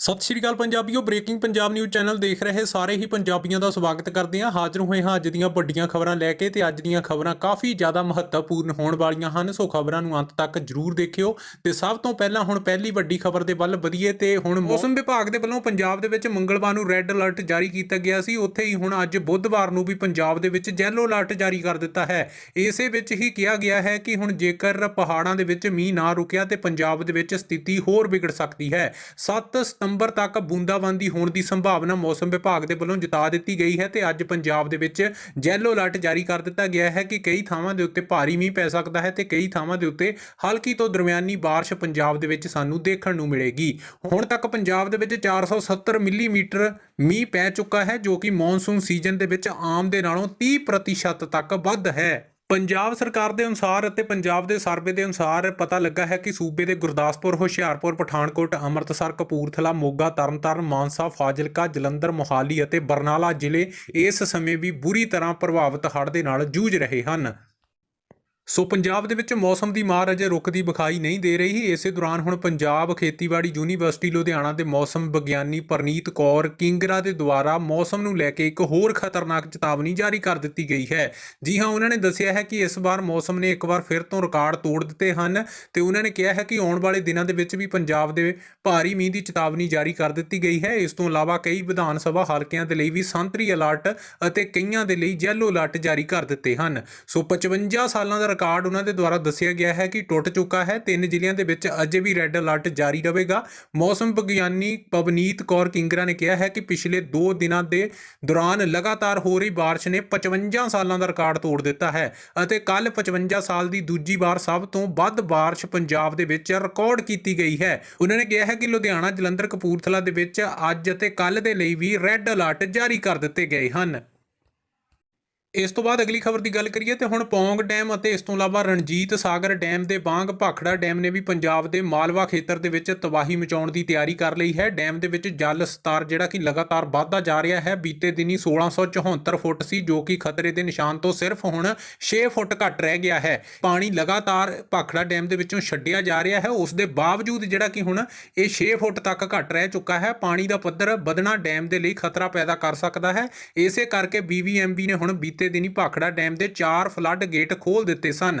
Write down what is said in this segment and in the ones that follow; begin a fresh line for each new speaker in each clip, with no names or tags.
ਸਤਿ ਸ਼੍ਰੀ ਅਕਾਲ ਪੰਜਾਬੀਓ ਬ੍ਰੇਕਿੰਗ ਪੰਜਾਬ ਨਿਊਜ਼ ਚੈਨਲ ਦੇਖ ਰਹੇ ਸਾਰੇ ਹੀ ਪੰਜਾਬੀਆਂ ਦਾ ਸਵਾਗਤ ਕਰਦੇ ਹਾਂ। ਹਾਜ਼ਰ ਹੋਏ ਹਾਂ ਅੱਜ ਦੀਆਂ ਵੱਡੀਆਂ ਖਬਰਾਂ ਲੈ ਕੇ ਤੇ ਅੱਜ ਦੀਆਂ ਖਬਰਾਂ ਕਾਫੀ ਜ਼ਿਆਦਾ ਮਹੱਤਵਪੂਰਨ ਹੋਣ ਵਾਲੀਆਂ ਹਨ, ਸੋ ਖਬਰਾਂ ਨੂੰ ਅੰਤ ਤੱਕ ਜਰੂਰ ਦੇਖਿਓ। ਤੇ ਸਭ ਤੋਂ ਪਹਿਲਾਂ ਹੁਣ ਪਹਿਲੀ ਵੱਡੀ ਖਬਰ ਦੇ ਵੱਲ ਵਧੀਏ ਤੇ ਹੁਣ ਮੌਸਮ ਵਿਭਾਗ ਦੇ ਵੱਲੋਂ ਪੰਜਾਬ ਦੇ ਵਿੱਚ ਮੰਗਲਵਾਰ ਨੂੰ ਰੈੱਡ ਅਲਰਟ ਜਾਰੀ ਕੀਤਾ ਗਿਆ ਸੀ। ਉੱਥੇ ਹੀ ਹੁਣ ਅੱਜ ਬੁੱਧਵਾਰ ਨੂੰ ਵੀ ਪੰਜਾਬ ਦੇ ਵਿੱਚ ਯੈਲੋ ਅਲਰਟ ਜਾਰੀ ਕਰ ਦਿੱਤਾ ਹੈ। ਇਸੇ ਵਿੱਚ ਹੀ ਕਿਹਾ ਗਿਆ ਹੈ ਕਿ ਹੁਣ ਜੇਕਰ ਪਹਾੜਾਂ ਦੇ ਵਿੱਚ ਮੀਂਹ ਨਾ ਰੁਕਿਆ ਤੇ ਪੰਜਾਬ ਦੇ ਵਿੱਚ ਸਥਿਤੀ ਹੋਰ ਵਿਗੜ ਸਕਦੀ ਹੈ। 7 ਸਤੰਬਰ ਤੱਕ ਬੂੰਦਾਬਾਂਦੀ ਹੋਣ ਦੀ ਸੰਭਾਵਨਾ ਮੌਸਮ ਵਿਭਾਗ ਦੇ ਵੱਲੋਂ ਜਤਾ ਦਿੱਤੀ ਗਈ ਹੈ ਤੇ ਅੱਜ ਪੰਜਾਬ ਦੇ ਵਿੱਚ ਯੈਲੋ ਅਲਰਟ ਜਾਰੀ ਕਰ ਦਿੱਤਾ ਗਿਆ ਹੈ ਕਿ ਕਈ ਥਾਵਾਂ ਦੇ ਉੱਤੇ ਭਾਰੀ ਮੀਂਹ ਪੈ ਸਕਦਾ ਹੈ ਤੇ ਕਈ ਥਾਵਾਂ ਦੇ ਉੱਤੇ ਹਲਕੀ ਤੋਂ ਦਰਮਿਆਨੀ بارش ਪੰਜਾਬ ਦੇ ਵਿੱਚ ਸਾਨੂੰ ਦੇਖਣ ਨੂੰ ਮਿਲੇਗੀ ਹੁਣ ਤੱਕ ਪੰਜਾਬ ਦੇ ਵਿੱਚ 470 ਮਿਲੀਮੀਟਰ ਮੀਂਹ ਪੈ ਚੁੱਕਾ ਹੈ ਜੋ ਕਿ ਮੌਨਸੂਨ ਸੀਜ਼ਨ ਦੇ ਵਿੱਚ ਆਮ ਦੇ ਨਾਲੋਂ 30% ਤੱਕ ਵੱਧ ਹੈ ਪੰਜਾਬ ਸਰਕਾਰ ਦੇ ਅਨੁਸਾਰ ਅਤੇ ਪੰਜਾਬ ਦੇ ਸਰਵੇ ਦੇ ਅਨੁਸਾਰ ਪਤਾ ਲੱਗਾ ਹੈ ਕਿ ਸੂਬੇ ਦੇ ਗੁਰਦਾਸਪੁਰ, ਹੁਸ਼ਿਆਰਪੁਰ, ਪਠਾਨਕੋਟ, ਅੰਮ੍ਰਿਤਸਰ, ਕਪੂਰਥਲਾ, ਮੋਗਾ, ਤਰਨਤਾਰਨ, ਮਾਨਸਾ, ਫਾਜ਼ਿਲਕਾ, ਜਲੰਧਰ, ਮੋਹਾਲੀ ਅਤੇ ਬਰਨਾਲਾ ਜ਼ਿਲ੍ਹੇ ਇਸ ਸਮੇਂ ਵੀ ਬੁਰੀ ਤਰ੍ਹਾਂ ਪ੍ਰਭਾਵਿਤ ਹੜ੍ਹ ਦੇ ਨਾਲ ਜੂਝ ਰਹੇ ਹਨ। ਸੋ ਪੰਜਾਬ ਦੇ ਵਿੱਚ ਮੌਸਮ ਦੀ ਮਾਰ ਅਜੇ ਰੁਕਦੀ ਵਿਖਾਈ ਨਹੀਂ ਦੇ ਰਹੀ। ਇਸੇ ਦੌਰਾਨ ਹੁਣ ਪੰਜਾਬ, ਖੇਤੀਬਾੜੀ, ਯੂਨੀਵਰਸਿਟੀ ਲੁਧਿਆਣਾ ਦੇ ਮੌਸਮ ਵਿਗਿਆਨੀ ਪਰਨੀਤ ਕੌਰ ਕਿੰਗਰਾ ਦੇ ਦੁਆਰਾ ਮੌਸਮ ਨੂੰ ਲੈ ਕੇ ਇੱਕ ਹੋਰ ਖਤਰਨਾਕ ਚੇਤਾਵਨੀ ਜਾਰੀ ਕਰ ਦਿੱਤੀ ਗਈ ਹੈ। ਜੀ ਹਾਂ, ਉਹਨਾਂ ਨੇ ਦੱਸਿਆ ਹੈ ਕਿ ਇਸ ਵਾਰ ਮੌਸਮ ਨੇ ਇੱਕ ਵਾਰ ਫਿਰ ਤੋਂ ਰਿਕਾਰਡ ਤੋੜ ਦਿੱਤੇ ਹਨ ਤੇ ਉਹਨਾਂ ਨੇ ਕਿਹਾ ਹੈ ਕਿ ਆਉਣ ਵਾਲੇ ਦਿਨਾਂ ਦੇ ਵਿੱਚ ਵੀ ਪੰਜਾਬ ਦੇ ਭਾਰੀ ਮੀਂਹ ਦੀ ਚੇਤਾਵਨੀ ਜਾਰੀ ਕਰ ਦਿੱਤੀ ਗਈ ਹੈ। ਇਸ ਤੋਂ ਇਲਾਵਾ ਕਈ ਵਿਧਾਨ ਸਭਾ ਹਲਕਿਆਂ ਦੇ ਲਈ ਵੀ ਸੰਤਰੀ ਅਲਰਟ ਅਤੇ ਕਈਆਂ ਦੇ ਲਈ ਯੈਲੋ ਅਲਰਟ ਜਾਰੀ ਕਰ ਦਿੱਤੇ ਹਨ। ਸੋ 55 ਸਾਲਾਂ ਦਾ ਰਿਕਾਰਡ ਉਹਨਾਂ ਦੇ ਦੁਆਰਾ ਦੱਸਿਆ ਗਿਆ ਹੈ ਕਿ ਟੁੱਟ ਚੁੱਕਾ ਹੈ ਤਿੰਨ ਜ਼ਿਲ੍ਹਿਆਂ ਦੇ ਵਿੱਚ ਅਜੇ ਵੀ ਰੈੱਡ ਅਲਰਟ ਜਾਰੀ ਰਹੇਗਾ ਮੌਸਮ ਵਿਗਿਆਨੀ ਪਵਨੀਤ ਕੌਰ ਕਿੰਗਰਾ ਨੇ ਕਿਹਾ ਹੈ ਕਿ ਪਿਛਲੇ 2 ਦਿਨਾਂ ਦੇ ਦੌਰਾਨ ਲਗਾਤਾਰ ਹੋ ਰਹੀ بارش ਨੇ 55 ਸਾਲਾਂ ਦਾ ਰਿਕਾਰਡ ਤੋੜ ਦਿੱਤਾ ਹੈ ਅਤੇ ਕੱਲ 55 ਸਾਲ ਦੀ ਦੂਜੀ ਵਾਰ ਸਭ ਤੋਂ ਵੱਧ بارش ਪੰਜਾਬ ਦੇ ਵਿੱਚ ਰਿਕਾਰਡ ਕੀਤੀ ਗਈ ਹੈ ਉਹਨਾਂ ਨੇ ਕਿਹਾ ਹੈ ਕਿ ਲੁਧਿਆਣਾ ਜਲੰਧਰ ਕਪੂਰਥਲਾ ਦੇ ਵਿੱਚ ਅੱਜ ਅਤੇ ਕੱਲ ਦੇ ਲਈ ਵੀ ਰੈੱਡ ਅਲਰਟ ਜਾਰੀ ਕਰ ਦਿੱਤੇ ਗਏ ਹਨ ਇਸ ਤੋਂ ਬਾਅਦ ਅਗਲੀ ਖਬਰ ਦੀ ਗੱਲ ਕਰੀਏ ਤੇ ਹੁਣ ਪੌਂਗ ਡੈਮ ਅਤੇ ਇਸ ਤੋਂ ਇਲਾਵਾ ਰਣਜੀਤ ਸਾਗਰ ਡੈਮ ਦੇ ਵਾਂਗ ਭਾਖੜਾ ਡੈਮ ਨੇ ਵੀ ਪੰਜਾਬ ਦੇ ਮਾਲਵਾ ਖੇਤਰ ਦੇ ਵਿੱਚ ਤਬਾਹੀ ਮਚਾਉਣ ਦੀ ਤਿਆਰੀ ਕਰ ਲਈ ਹੈ। ਡੈਮ ਦੇ ਵਿੱਚ ਜਲ ਸਤਾਰ ਜਿਹੜਾ ਕਿ ਲਗਾਤਾਰ ਵਧਦਾ ਜਾ ਰਿਹਾ ਹੈ। ਬੀਤੇ ਦਿਨੀ 1674 ਫੁੱਟ ਸੀ, ਜੋ ਕਿ ਖਤਰੇ ਦੇ ਨਿਸ਼ਾਨ ਤੋਂ ਸਿਰਫ ਹੁਣ 6 ਫੁੱਟ ਘੱਟ ਰਹਿ ਗਿਆ ਹੈ। ਪਾਣੀ ਲਗਾਤਾਰ ਭਾਖੜਾ ਡੈਮ ਦੇ ਵਿੱਚੋਂ ਛੱਡਿਆ ਜਾ ਰਿਹਾ ਹੈ। ਉਸ ਦੇ ਬਾਵਜੂਦ ਜਿਹੜਾ ਕਿ ਹੁਣ ਇਹ 6 ਫੁੱਟ ਤੱਕ ਘੱਟ ਰਹਿ ਚੁੱਕਾ ਹੈ। ਪਾਣੀ ਦਾ ਪੱਧਰ ਵਧਣਾ ਡੈਮ ਦੇ ਲਈ ਖਤਰਾ ਪੈਦਾ ਕਰ ਸਕਦਾ ਹੈ। ਇਸੇ ਕਰਕੇ ਬੀਵੀਐਮਬੀ ਨੇ ਹੁਣ ਬੀਤੇ ਦਿਨੀ ਭਾਖੜਾ ਡੈਮ ਦੇ ਚਾਰ ਫਲੱਡ ਗੇਟ ਖੋਲ ਦਿੱਤੇ ਸਨ।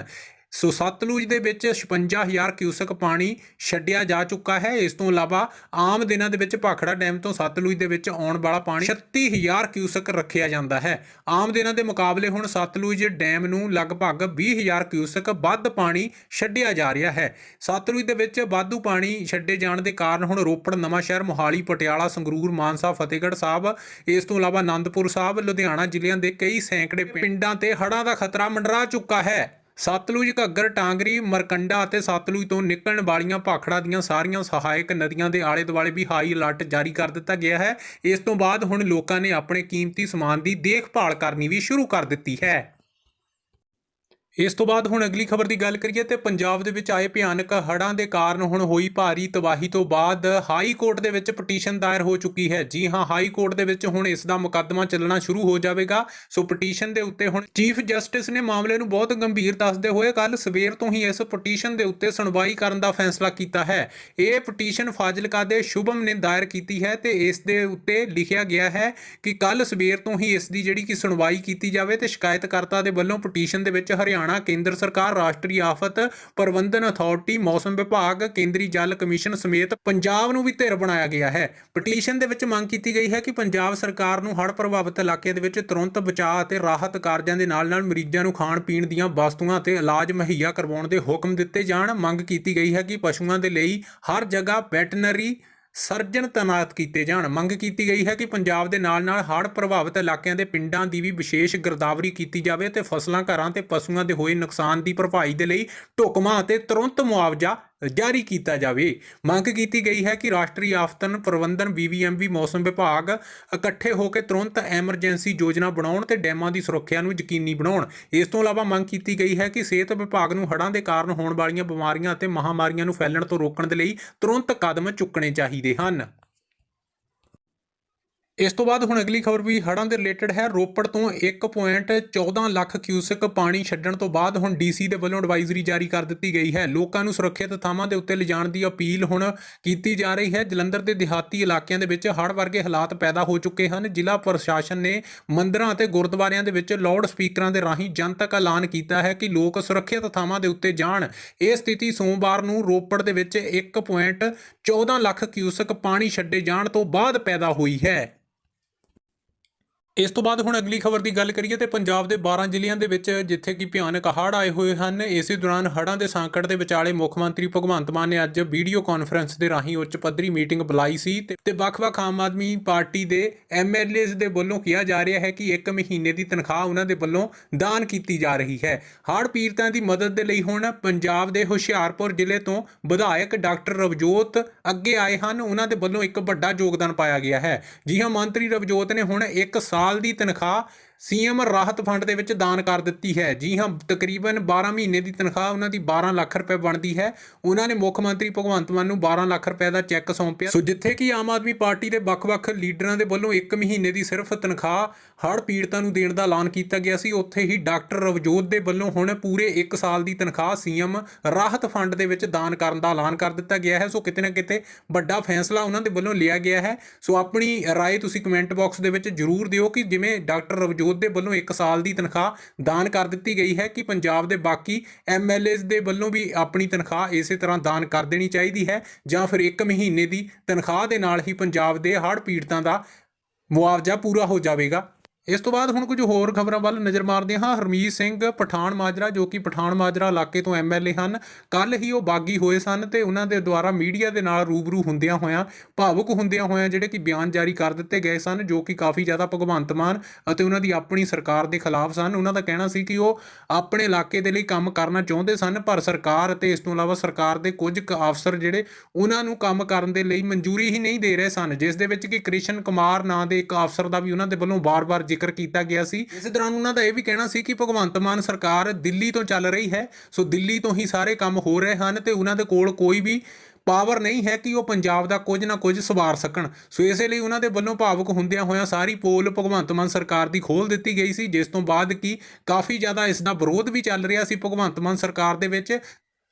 ਸੋ ਸਤਲੁਜ ਦੇ ਵਿੱਚ 56000 ਕਿਊਸਕ ਪਾਣੀ ਛੱਡਿਆ ਜਾ ਚੁੱਕਾ ਹੈ। ਇਸ ਤੋਂ ਇਲਾਵਾ ਆਮ ਦਿਨਾਂ ਦੇ ਵਿੱਚ ਭਾਖੜਾ ਡੈਮ ਤੋਂ ਸਤਲੁਜ ਦੇ ਵਿੱਚ ਆਉਣ ਵਾਲਾ ਪਾਣੀ 36000 ਕਿਊਸਕ ਰੱਖਿਆ ਜਾਂਦਾ ਹੈ। ਆਮ ਦਿਨਾਂ ਦੇ ਮੁਕਾਬਲੇ ਹੁਣ ਸਤਲੁਜ ਡੈਮ ਨੂੰ ਲਗਭਗ 20000 ਕਿਊਸਕ ਵੱਧ ਪਾਣੀ ਛੱਡਿਆ ਜਾ ਰਿਹਾ ਹੈ। ਸਤਲੁਜ ਦੇ ਵਿੱਚ ਵਾਧੂ ਪਾਣੀ ਛੱਡੇ ਜਾਣ ਦੇ ਕਾਰਨ ਹੁਣ ਰੋਪੜ, ਨਵਾਂ ਸ਼ਹਿਰ, ਮੋਹਾਲੀ, ਪਟਿਆਲਾ, ਸੰਗਰੂਰ, ਮਾਨਸਾ, ਫਤਿਹਗੜ੍ਹ ਸਾਹਿਬ, ਇਸ ਤੋਂ ਇਲਾਵਾ ਆਨੰਦਪੁਰ ਸਾਹਿਬ, ਲੁਧਿਆਣਾ ਜ਼ਿਲ੍ਹਿਆਂ ਦੇ ਕਈ ਸੈਂਕੜੇ ਪਿੰਡਾਂ ਤੇ ਹੜ੍ਹਾਂ ਦਾ ਖਤਰਾ ਮੰਡਰਾ ਚੁੱਕਾ ਹੈ। ਸਤਲੁਜ ਘੱਗਰ, ਟਾਂਗਰੀ, ਮਰਕੰਡਾ ਅਤੇ ਸਤਲੁਜ ਤੋਂ ਨਿਕਲਣ ਵਾਲੀਆਂ ਭਾਖੜਾ ਦੀਆਂ ਸਾਰੀਆਂ ਸਹਾਇਕ ਨਦੀਆਂ ਦੇ ਆਲੇ ਦੁਆਲੇ ਵੀ ਹਾਈ ਅਲਰਟ ਜਾਰੀ ਕਰ ਦਿੱਤਾ ਗਿਆ ਹੈ। ਇਸ ਤੋਂ ਬਾਅਦ ਹੁਣ ਲੋਕਾਂ ਨੇ ਆਪਣੇ ਕੀਮਤੀ ਸਮਾਨ ਦੀ ਦੇਖਭਾਲ ਕਰਨੀ ਵੀ ਸ਼ੁਰੂ ਕਰ ਦਿੱਤੀ ਹੈ। ਇਸ ਤੋਂ ਬਾਅਦ ਹੁਣ ਅਗਲੀ ਖਬਰ ਦੀ ਗੱਲ ਕਰੀਏ ਤੇ ਪੰਜਾਬ ਦੇ ਵਿੱਚ ਆਏ ਭਿਆਨਕ ਹੜ੍ਹਾਂ ਦੇ ਕਾਰਨ ਹੁਣ ਹੋਈ ਭਾਰੀ ਤਬਾਹੀ ਤੋਂ ਬਾਅਦ ਹਾਈ ਕੋਰਟ ਦੇ ਵਿੱਚ ਪਟੀਸ਼ਨ ਦਾਇਰ ਹੋ ਚੁੱਕੀ ਹੈ। ਜੀ ਹਾਂ, ਹਾਈ ਕੋਰਟ ਦੇ ਵਿੱਚ ਹੁਣ ਇਸ ਦਾ ਮੁਕੱਦਮਾ ਚੱਲਣਾ ਸ਼ੁਰੂ ਹੋ ਜਾਵੇਗਾ। ਸੋ ਪਟੀਸ਼ਨ ਦੇ ਉੱਤੇ ਹੁਣ ਚੀਫ ਜਸਟਿਸ ਨੇ ਮਾਮਲੇ ਨੂੰ ਬਹੁਤ ਗੰਭੀਰ ਦੱਸਦੇ ਹੋਏ ਕੱਲ ਸਵੇਰ ਤੋਂ ਹੀ ਇਸ ਪਟੀਸ਼ਨ ਦੇ ਉੱਤੇ ਸੁਣਵਾਈ ਕਰਨ ਦਾ ਫੈਸਲਾ ਕੀਤਾ ਹੈ। ਇਹ ਪਟੀਸ਼ਨ ਫਾਜ਼ਿਲਕਾ ਦੇ ਸ਼ੁਭਮ ਨੇ ਦਾਇਰ ਕੀਤੀ ਹੈ ਤੇ ਇਸ ਦੇ ਉੱਤੇ ਲਿਖਿਆ ਗਿਆ ਹੈ ਕਿ ਕੱਲ ਸਵੇਰ ਤੋਂ ਹੀ ਇਸ ਦੀ ਜਿਹੜੀ ਕਿ ਸੁਣਵਾਈ ਕੀਤੀ ਜਾਵੇ ਤੇ ਸ਼ਿਕਾਇਤਕਰਤਾ ਦੇ ਵੱਲੋਂ ਪਟੀਸ਼ਨ ਦੇ ਵਿੱਚ ਹਰਿਆਣਾ ਕੇਂਦਰ ਸਰਕਾਰ, ਰਾਸ਼ਟਰੀ ਆਫਤ ਪ੍ਰਬੰਧਨ ਅਥਾਰਟੀ, ਮੌਸਮ ਵਿਭਾਗ, ਕੇਂਦਰੀ ਜਲ ਕਮਿਸ਼ਨ ਸਮੇਤ ਪੰਜਾਬ ਨੂੰ ਵੀ ਧਿਰ ਬਣਾਇਆ ਗਿਆ ਹੈ। ਪਟੀਸ਼ਨ ਦੇ ਵਿੱਚ ਮੰਗ ਕੀਤੀ ਗਈ ਹੈ ਕਿ ਪੰਜਾਬ ਸਰਕਾਰ ਨੂੰ ਹੜ੍ਹ ਪ੍ਰਭਾਵਿਤ ਇਲਾਕੇ ਦੇ ਵਿੱਚ ਤੁਰੰਤ ਬਚਾਅ ਅਤੇ ਰਾਹਤ ਕਾਰਜਾਂ ਦੇ ਨਾਲ-ਨਾਲ ਮਰੀਜ਼ਾਂ ਨੂੰ ਖਾਣ ਪੀਣ ਦੀਆਂ ਵਸਤੂਆਂ ਅਤੇ ਇਲਾਜ ਮੁਹੱਈਆ ਕਰਵਾਉਣ ਦੇ ਹੁਕਮ ਦਿੱਤੇ ਜਾਣ। ਮੰਗ ਕੀਤੀ ਗਈ ਹੈ ਕਿ ਪਸ਼ੂਆਂ ਦੇ ਲਈ ਹਰ ਜਗ੍ਹਾ ਵੈਟਰਨਰੀ ਸਰਜਨ ਤੈਨਾਤ ਕੀਤੇ ਜਾਣ। ਮੰਗ ਕੀਤੀ ਗਈ ਹੈ ਕਿ ਪੰਜਾਬ ਦੇ ਨਾਲ-ਨਾਲ ਹੜ੍ਹ ਪ੍ਰਭਾਵਿਤ ਇਲਾਕਿਆਂ ਦੇ ਪਿੰਡਾਂ ਦੀ ਵੀ ਵਿਸ਼ੇਸ਼ ਗਿਰਦਾਵਰੀ ਕੀਤੀ ਜਾਵੇ ਤੇ ਫਸਲਾਂ, ਘਰਾਂ ਤੇ ਪਸ਼ੂਆਂ ਦੇ ਹੋਏ ਨੁਕਸਾਨ ਦੀ ਭਰਪਾਈ ਦੇ ਲਈ ਢੁਕਵਾਂ ਅਤੇ ਤੁਰੰਤ ਮੁਆਵਜ਼ਾ ਜਾਰੀ ਕੀਤਾ ਜਾਵੇ। ਮੰਗ ਕੀਤੀ ਗਈ ਹੈ ਕਿ ਰਾਸ਼ਟਰੀ ਆਫਤਨ ਪ੍ਰਬੰਧਨ ਬੀਵੀਐਮਬੀ ਮੌਸਮ ਵਿਭਾਗ ਇਕੱਠੇ ਹੋ ਕੇ ਤੁਰੰਤ ਐਮਰਜੈਂਸੀ ਯੋਜਨਾ ਬਣਾਉਣ ਤੇ ਡੈਮਾਂ ਦੀ ਸੁਰੱਖਿਆ ਨੂੰ ਯਕੀਨੀ ਬਣਾਉਣ। ਇਸ ਤੋਂ ਇਲਾਵਾ ਮੰਗ ਕੀਤੀ ਗਈ ਹੈ ਕਿ ਸਿਹਤ ਵਿਭਾਗ ਨੂੰ ਹੜ੍ਹਾਂ ਦੇ ਕਾਰਨ ਹੋਣ ਵਾਲੀਆਂ ਬਿਮਾਰੀਆਂ ਅਤੇ ਮਹਾਮਾਰੀਆਂ ਨੂੰ ਫੈਲਣ ਤੋਂ ਰੋਕਣ ਦੇ ਲਈ ਤੁਰੰਤ ਕਦਮ ਚੁੱਕਣੇ ਚਾਹੀਦੇ ਹਨ। ਇਸ ਤੋਂ ਬਾਅਦ ਹੁਣ ਅਗਲੀ ਖਬਰ ਵੀ ਹੜ੍ਹਾਂ ਦੇ ਰਿਲੇਟਡ ਹੈ। ਰੋਪੜ ਤੋਂ 1.14 ਲੱਖ ਕਿਊਸਕ ਪਾਣੀ ਛੱਡਣ ਤੋਂ ਬਾਅਦ ਹੁਣ ਡੀਸੀ ਦੇ ਵੱਲੋਂ ਐਡਵਾਈਜ਼ਰੀ ਜਾਰੀ ਕਰ ਦਿੱਤੀ ਗਈ ਹੈ। ਲੋਕਾਂ ਨੂੰ ਸੁਰੱਖਿਅਤ ਥਾਵਾਂ ਦੇ ਉੱਤੇ ਲਿਜਾਣ ਦੀ ਅਪੀਲ ਹੁਣ ਕੀਤੀ ਜਾ ਰਹੀ ਹੈ। ਜਲੰਧਰ ਦੇ ਦਿਹਾਤੀ ਇਲਾਕਿਆਂ ਦੇ ਵਿੱਚ ਹੜ੍ਹ ਵਰਗੇ ਹਾਲਾਤ ਪੈਦਾ ਹੋ ਚੁੱਕੇ ਹਨ। ਜ਼ਿਲ੍ਹਾ ਪ੍ਰਸ਼ਾਸਨ ਨੇ ਮੰਦਰਾਂ ਅਤੇ ਗੁਰਦੁਆਰਿਆਂ ਦੇ ਵਿੱਚ ਲਾਊਡ ਸਪੀਕਰਾਂ ਦੇ ਰਾਹੀਂ ਜਨਤਕ ਐਲਾਨ ਕੀਤਾ ਹੈ ਕਿ ਲੋਕ ਸੁਰੱਖਿਅਤ ਥਾਵਾਂ ਦੇ ਉੱਤੇ ਜਾਣ। ਇਹ ਸਥਿਤੀ ਸੋਮਵਾਰ ਨੂੰ ਰੋਪੜ ਦੇ ਵਿੱਚ 1.14 ਲੱਖ ਕਿਊਸਕ ਪਾਣੀ ਛੱਡੇ ਜਾਣ ਤੋਂ ਬਾਅਦ ਪੈਦਾ ਹੋਈ ਹੈ। ਇਸ ਤੋਂ ਬਾਅਦ ਹੁਣ ਅਗਲੀ ਖਬਰ ਦੀ ਗੱਲ ਕਰੀਏ ਤੇ ਪੰਜਾਬ ਦੇ 12 ਜ਼ਿਲ੍ਹਿਆਂ ਦੇ ਵਿੱਚ ਜਿੱਥੇ ਕਿ ਭਿਆਨਕ ਹੜ੍ਹ ਆਏ ਹੋਏ ਹਨ, ਇਸੇ ਦੌਰਾਨ ਹੜ੍ਹਾਂ ਦੇ ਸੰਕਟ ਦੇ ਵਿਚਾਲੇ ਮੁੱਖ ਮੰਤਰੀ ਭਗਵੰਤ ਮਾਨ ਨੇ ਅੱਜ ਵੀਡੀਓ ਕਾਨਫਰੰਸ ਦੇ ਰਾਹੀਂ ਉੱਚ ਪੱਧਰੀ ਮੀਟਿੰਗ ਬੁਲਾਈ ਸੀ ਤੇ- ਵੱਖ-ਵੱਖ ਆਮ ਆਦਮੀ ਪਾਰਟੀ ਦੇ ਐਮਐਲਏਜ਼ ਦੇ ਵੱਲੋਂ ਕਿਹਾ ਜਾ ਰਿਹਾ ਹੈ ਕਿ 1 ਮਹੀਨੇ ਦੀ ਤਨਖਾਹ ਉਹਨਾਂ ਦੇ ਵੱਲੋਂ ਦਾਨ ਕੀਤੀ ਜਾ ਰਹੀ ਹੈ। ਹੜ੍ਹ ਪੀੜਤਾਂ ਦੀ ਮਦਦ ਦੇ ਲਈ ਹੁਣ ਪੰਜਾਬ ਦੇ ਹੁਸ਼ਿਆਰਪੁਰ ਜ਼ਿਲ੍ਹੇ ਤੋਂ ਵਿਧਾਇਕ ਡਾਕਟਰ ਰਵਜੋਤ ਅੱਗੇ ਆਏ ਹਨ। ਉਹਨਾਂ ਦੇ ਵੱਲੋਂ ਇੱਕ ਵੱਡਾ ਯੋਗਦਾਨ ਪਾਇਆ ਗਿਆ ਹੈ। ਜੀ ਹਾਂ ਮੰਤਰੀ ਰਵਜੋਤ ਨੇ ਹੁਣ 1 ਸਾਲ ਦੀ ਤਨਖਾਹ ਸੀਐਮ ਰਾਹਤ ਫੰਡ ਦੇ ਵਿੱਚ ਦਾਨ ਕਰ ਦਿੱਤੀ ਹੈ ਜੀ ਹਾਂ ਤਕਰੀਬਨ 12 ਮਹੀਨੇ ਦੀ ਤਨਖਾਹ ਉਹਨਾਂ ਦੀ 12 ਲੱਖ ਰੁਪਏ ਬਣਦੀ ਹੈ ਉਹਨਾਂ ਨੇ ਮੁੱਖ ਮੰਤਰੀ ਭਗਵੰਤ ਮਾਨ ਨੂੰ 12 ਲੱਖ ਰੁਪਏ ਦਾ ਚੈੱਕ ਸੌਂਪਿਆ ਸੋ ਜਿੱਥੇ ਕਿ ਆਮ ਆਦਮੀ ਪਾਰਟੀ ਦੇ ਵੱਖ-ਵੱਖ ਲੀਡਰਾਂ ਦੇ ਵੱਲੋਂ 1 ਮਹੀਨੇ ਦੀ ਸਿਰਫ ਤਨਖਾਹ ਹੜ੍ਹ ਪੀੜਤਾਂ ਨੂੰ ਦੇਣ ਦਾ ਐਲਾਨ ਕੀਤਾ ਗਿਆ ਸੀ ਉੱਥੇ ਹੀ ਡਾਕਟਰ ਰਵਜੋਤ ਦੇ ਵੱਲੋਂ ਹੁਣ ਪੂਰੇ 1 ਸਾਲ ਦੀ ਤਨਖਾਹ ਸੀਐਮ ਰਾਹਤ ਫੰਡ ਦੇ ਵਿੱਚ ਦਾਨ ਕਰਨ ਦਾ ਐਲਾਨ ਕਰ ਦਿੱਤਾ ਗਿਆ ਹੈ ਸੋ ਕਿਤੇ ਨਾ ਕਿਤੇ ਵੱਡਾ ਫੈਸਲਾ ਉਹਨਾਂ ਦੇ ਵੱਲੋਂ ਲਿਆ ਗਿਆ ਹੈ ਸੋ ਆਪਣੀ رائے ਤੁਸੀਂ ਕਮੈਂਟ ਬਾਕਸ ਦੇ ਵਿੱਚ ਜਰੂਰ ਦਿਓ ਕਿ ਜਿਵੇਂ ਡਾਕਟਰ ਰਵਜੋਤ ਦੇ ਵੱਲੋਂ 1 ਸਾਲ ਦੀ ਤਨਖਾਹ ਦਾਨ ਕਰ ਦਿੱਤੀ ਗਈ ਹੈ ਕਿ ਪੰਜਾਬ ਦੇ ਬਾਕੀ ਐਮਐਲਏਜ਼ ਦੇ ਵੱਲੋਂ ਵੀ ਆਪਣੀ ਤਨਖਾਹ ਇਸੇ ਤਰ੍ਹਾਂ ਦਾਨ ਕਰ ਦੇਣੀ ਚਾਹੀਦੀ ਹੈ ਜਾਂ ਫਿਰ 1 ਮਹੀਨੇ ਦੀ ਤਨਖਾਹ ਦੇ ਨਾਲ ਹੀ ਪੰਜਾਬ ਦੇ ਹੜ੍ਹ ਪੀੜਤਾਂ ਦਾ ਮੁਆਵਜ਼ਾ ਪੂਰਾ ਹੋ ਜਾਵੇਗਾ। ਇਸ ਤੋਂ ਬਾਅਦ ਹੁਣ ਕੁਝ ਹੋਰ ਖਬਰਾਂ ਵੱਲ ਨਜ਼ਰ ਮਾਰਦੇ ਹਾਂ। ਹਰਮੀਤ ਸਿੰਘ ਪਠਾਨ ਮਾਜਰਾ, ਜੋ ਕਿ ਪਠਾਨ ਮਾਜਰਾ ਇਲਾਕੇ ਤੋਂ ਐਮਐਲਏ ਹਨ ਕੱਲ ਹੀ ਉਹ ਬਾਗੀ ਹੋਏ ਸਨ ਤੇ ਉਹਨਾਂ ਦੇ ਦੁਆਰਾ ਮੀਡੀਆ ਦੇ ਨਾਲ ਰੂਬਰੂ ਹੁੰਦਿਆਂ ਹੋਇਆਂ, ਭਾਵੁਕ ਹੁੰਦਿਆਂ ਹੋਇਆਂ ਜਿਹੜੇ ਕਿ ਬਿਆਨ ਜਾਰੀ ਕਰ ਦਿੱਤੇ ਗਏ ਸਨ, ਜੋ ਕਿ ਕਾਫੀ ਜ਼ਿਆਦਾ ਭਗਵੰਤ ਮਾਨ ਅਤੇ ਉਹਨਾਂ ਦੀ ਆਪਣੀ ਸਰਕਾਰ ਦੇ ਖਿਲਾਫ ਸਨ। ਉਹਨਾਂ ਦਾ ਕਹਿਣਾ ਸੀ ਕਿ ਉਹ ਆਪਣੇ ਇਲਾਕੇ ਦੇ ਲਈ ਕੰਮ ਕਰਨਾ ਚਾਹੁੰਦੇ ਸਨ, ਪਰ ਸਰਕਾਰ ਅਤੇ ਇਸ ਤੋਂ ਇਲਾਵਾ ਸਰਕਾਰ ਦੇ ਕੁਝ ਕੁ ਅਫਸਰ ਜਿਹੜੇ ਉਹਨਾਂ ਨੂੰ ਕੰਮ ਕਰਨ ਦੇ ਲਈ ਮਨਜ਼ੂਰੀ ਹੀ ਨਹੀਂ ਦੇ ਰਹੇ ਸਨ, ਜਿਸ ਦੇ ਵਿੱਚ ਕਿ ਕ੍ਰਿਸ਼ਨ ਕੁਮਾਰ ਨਾਂ ਦੇ ਇੱਕ ਅਫਸਰ ਦਾ ਵੀ ਉਹਨਾਂ ਦੇ ਵੱਲੋਂ ਬਾਰ-ਬਾਰ ਜ਼ਿਕਰ ਕੀਤਾ ਗਿਆ ਸੀ। ਇਸ ਦੌਰਾਨ ਉਹਨਾਂ ਦਾ ਇਹ ਵੀ ਕਹਿਣਾ ਸੀ ਕਿ ਭਗਵੰਤ ਮਾਨ ਸਰਕਾਰ ਦਿੱਲੀ ਤੋਂ ਚੱਲ ਰਹੀ ਹੈ। ਸੋ ਦਿੱਲੀ ਤੋਂ ਹੀ ਸਾਰੇ ਕੰਮ ਹੋ ਰਹੇ ਹਨ ਤੇ ਉਹਨਾਂ ਦੇ ਕੋਲ ਕੋਈ ਵੀ ਪਾਵਰ ਨਹੀਂ ਹੈ ਕਿ ਉਹ ਪੰਜਾਬ ਦਾ ਕੁਝ ਨਾ ਕੁਝ ਸਵਾਰ ਸਕਣ। ਸੋ ਇਸੇ ਲਈ ਉਹਨਾਂ ਦੇ ਵੱਲੋਂ ਭਾਵੁਕ ਹੁੰਦਿਆਂ ਹੋਇਆਂ ਸਾਰੀ ਪੋਲ ਭਗਵੰਤ ਮਾਨ ਸਰਕਾਰ ਦੀ ਖੋਲ ਦਿੱਤੀ ਗਈ ਸੀ, ਜਿਸ ਤੋਂ ਬਾਅਦ ਕੀ ਕਾਫੀ ਜ਼ਿਆਦਾ ਇਸ ਦਾ ਵਿਰੋਧ ਵੀ ਚੱਲ ਰਿਹਾ ਸੀ ਭਗਵੰਤ ਮਾਨ ਸਰਕਾਰ ਦੇ ਵਿੱਚ।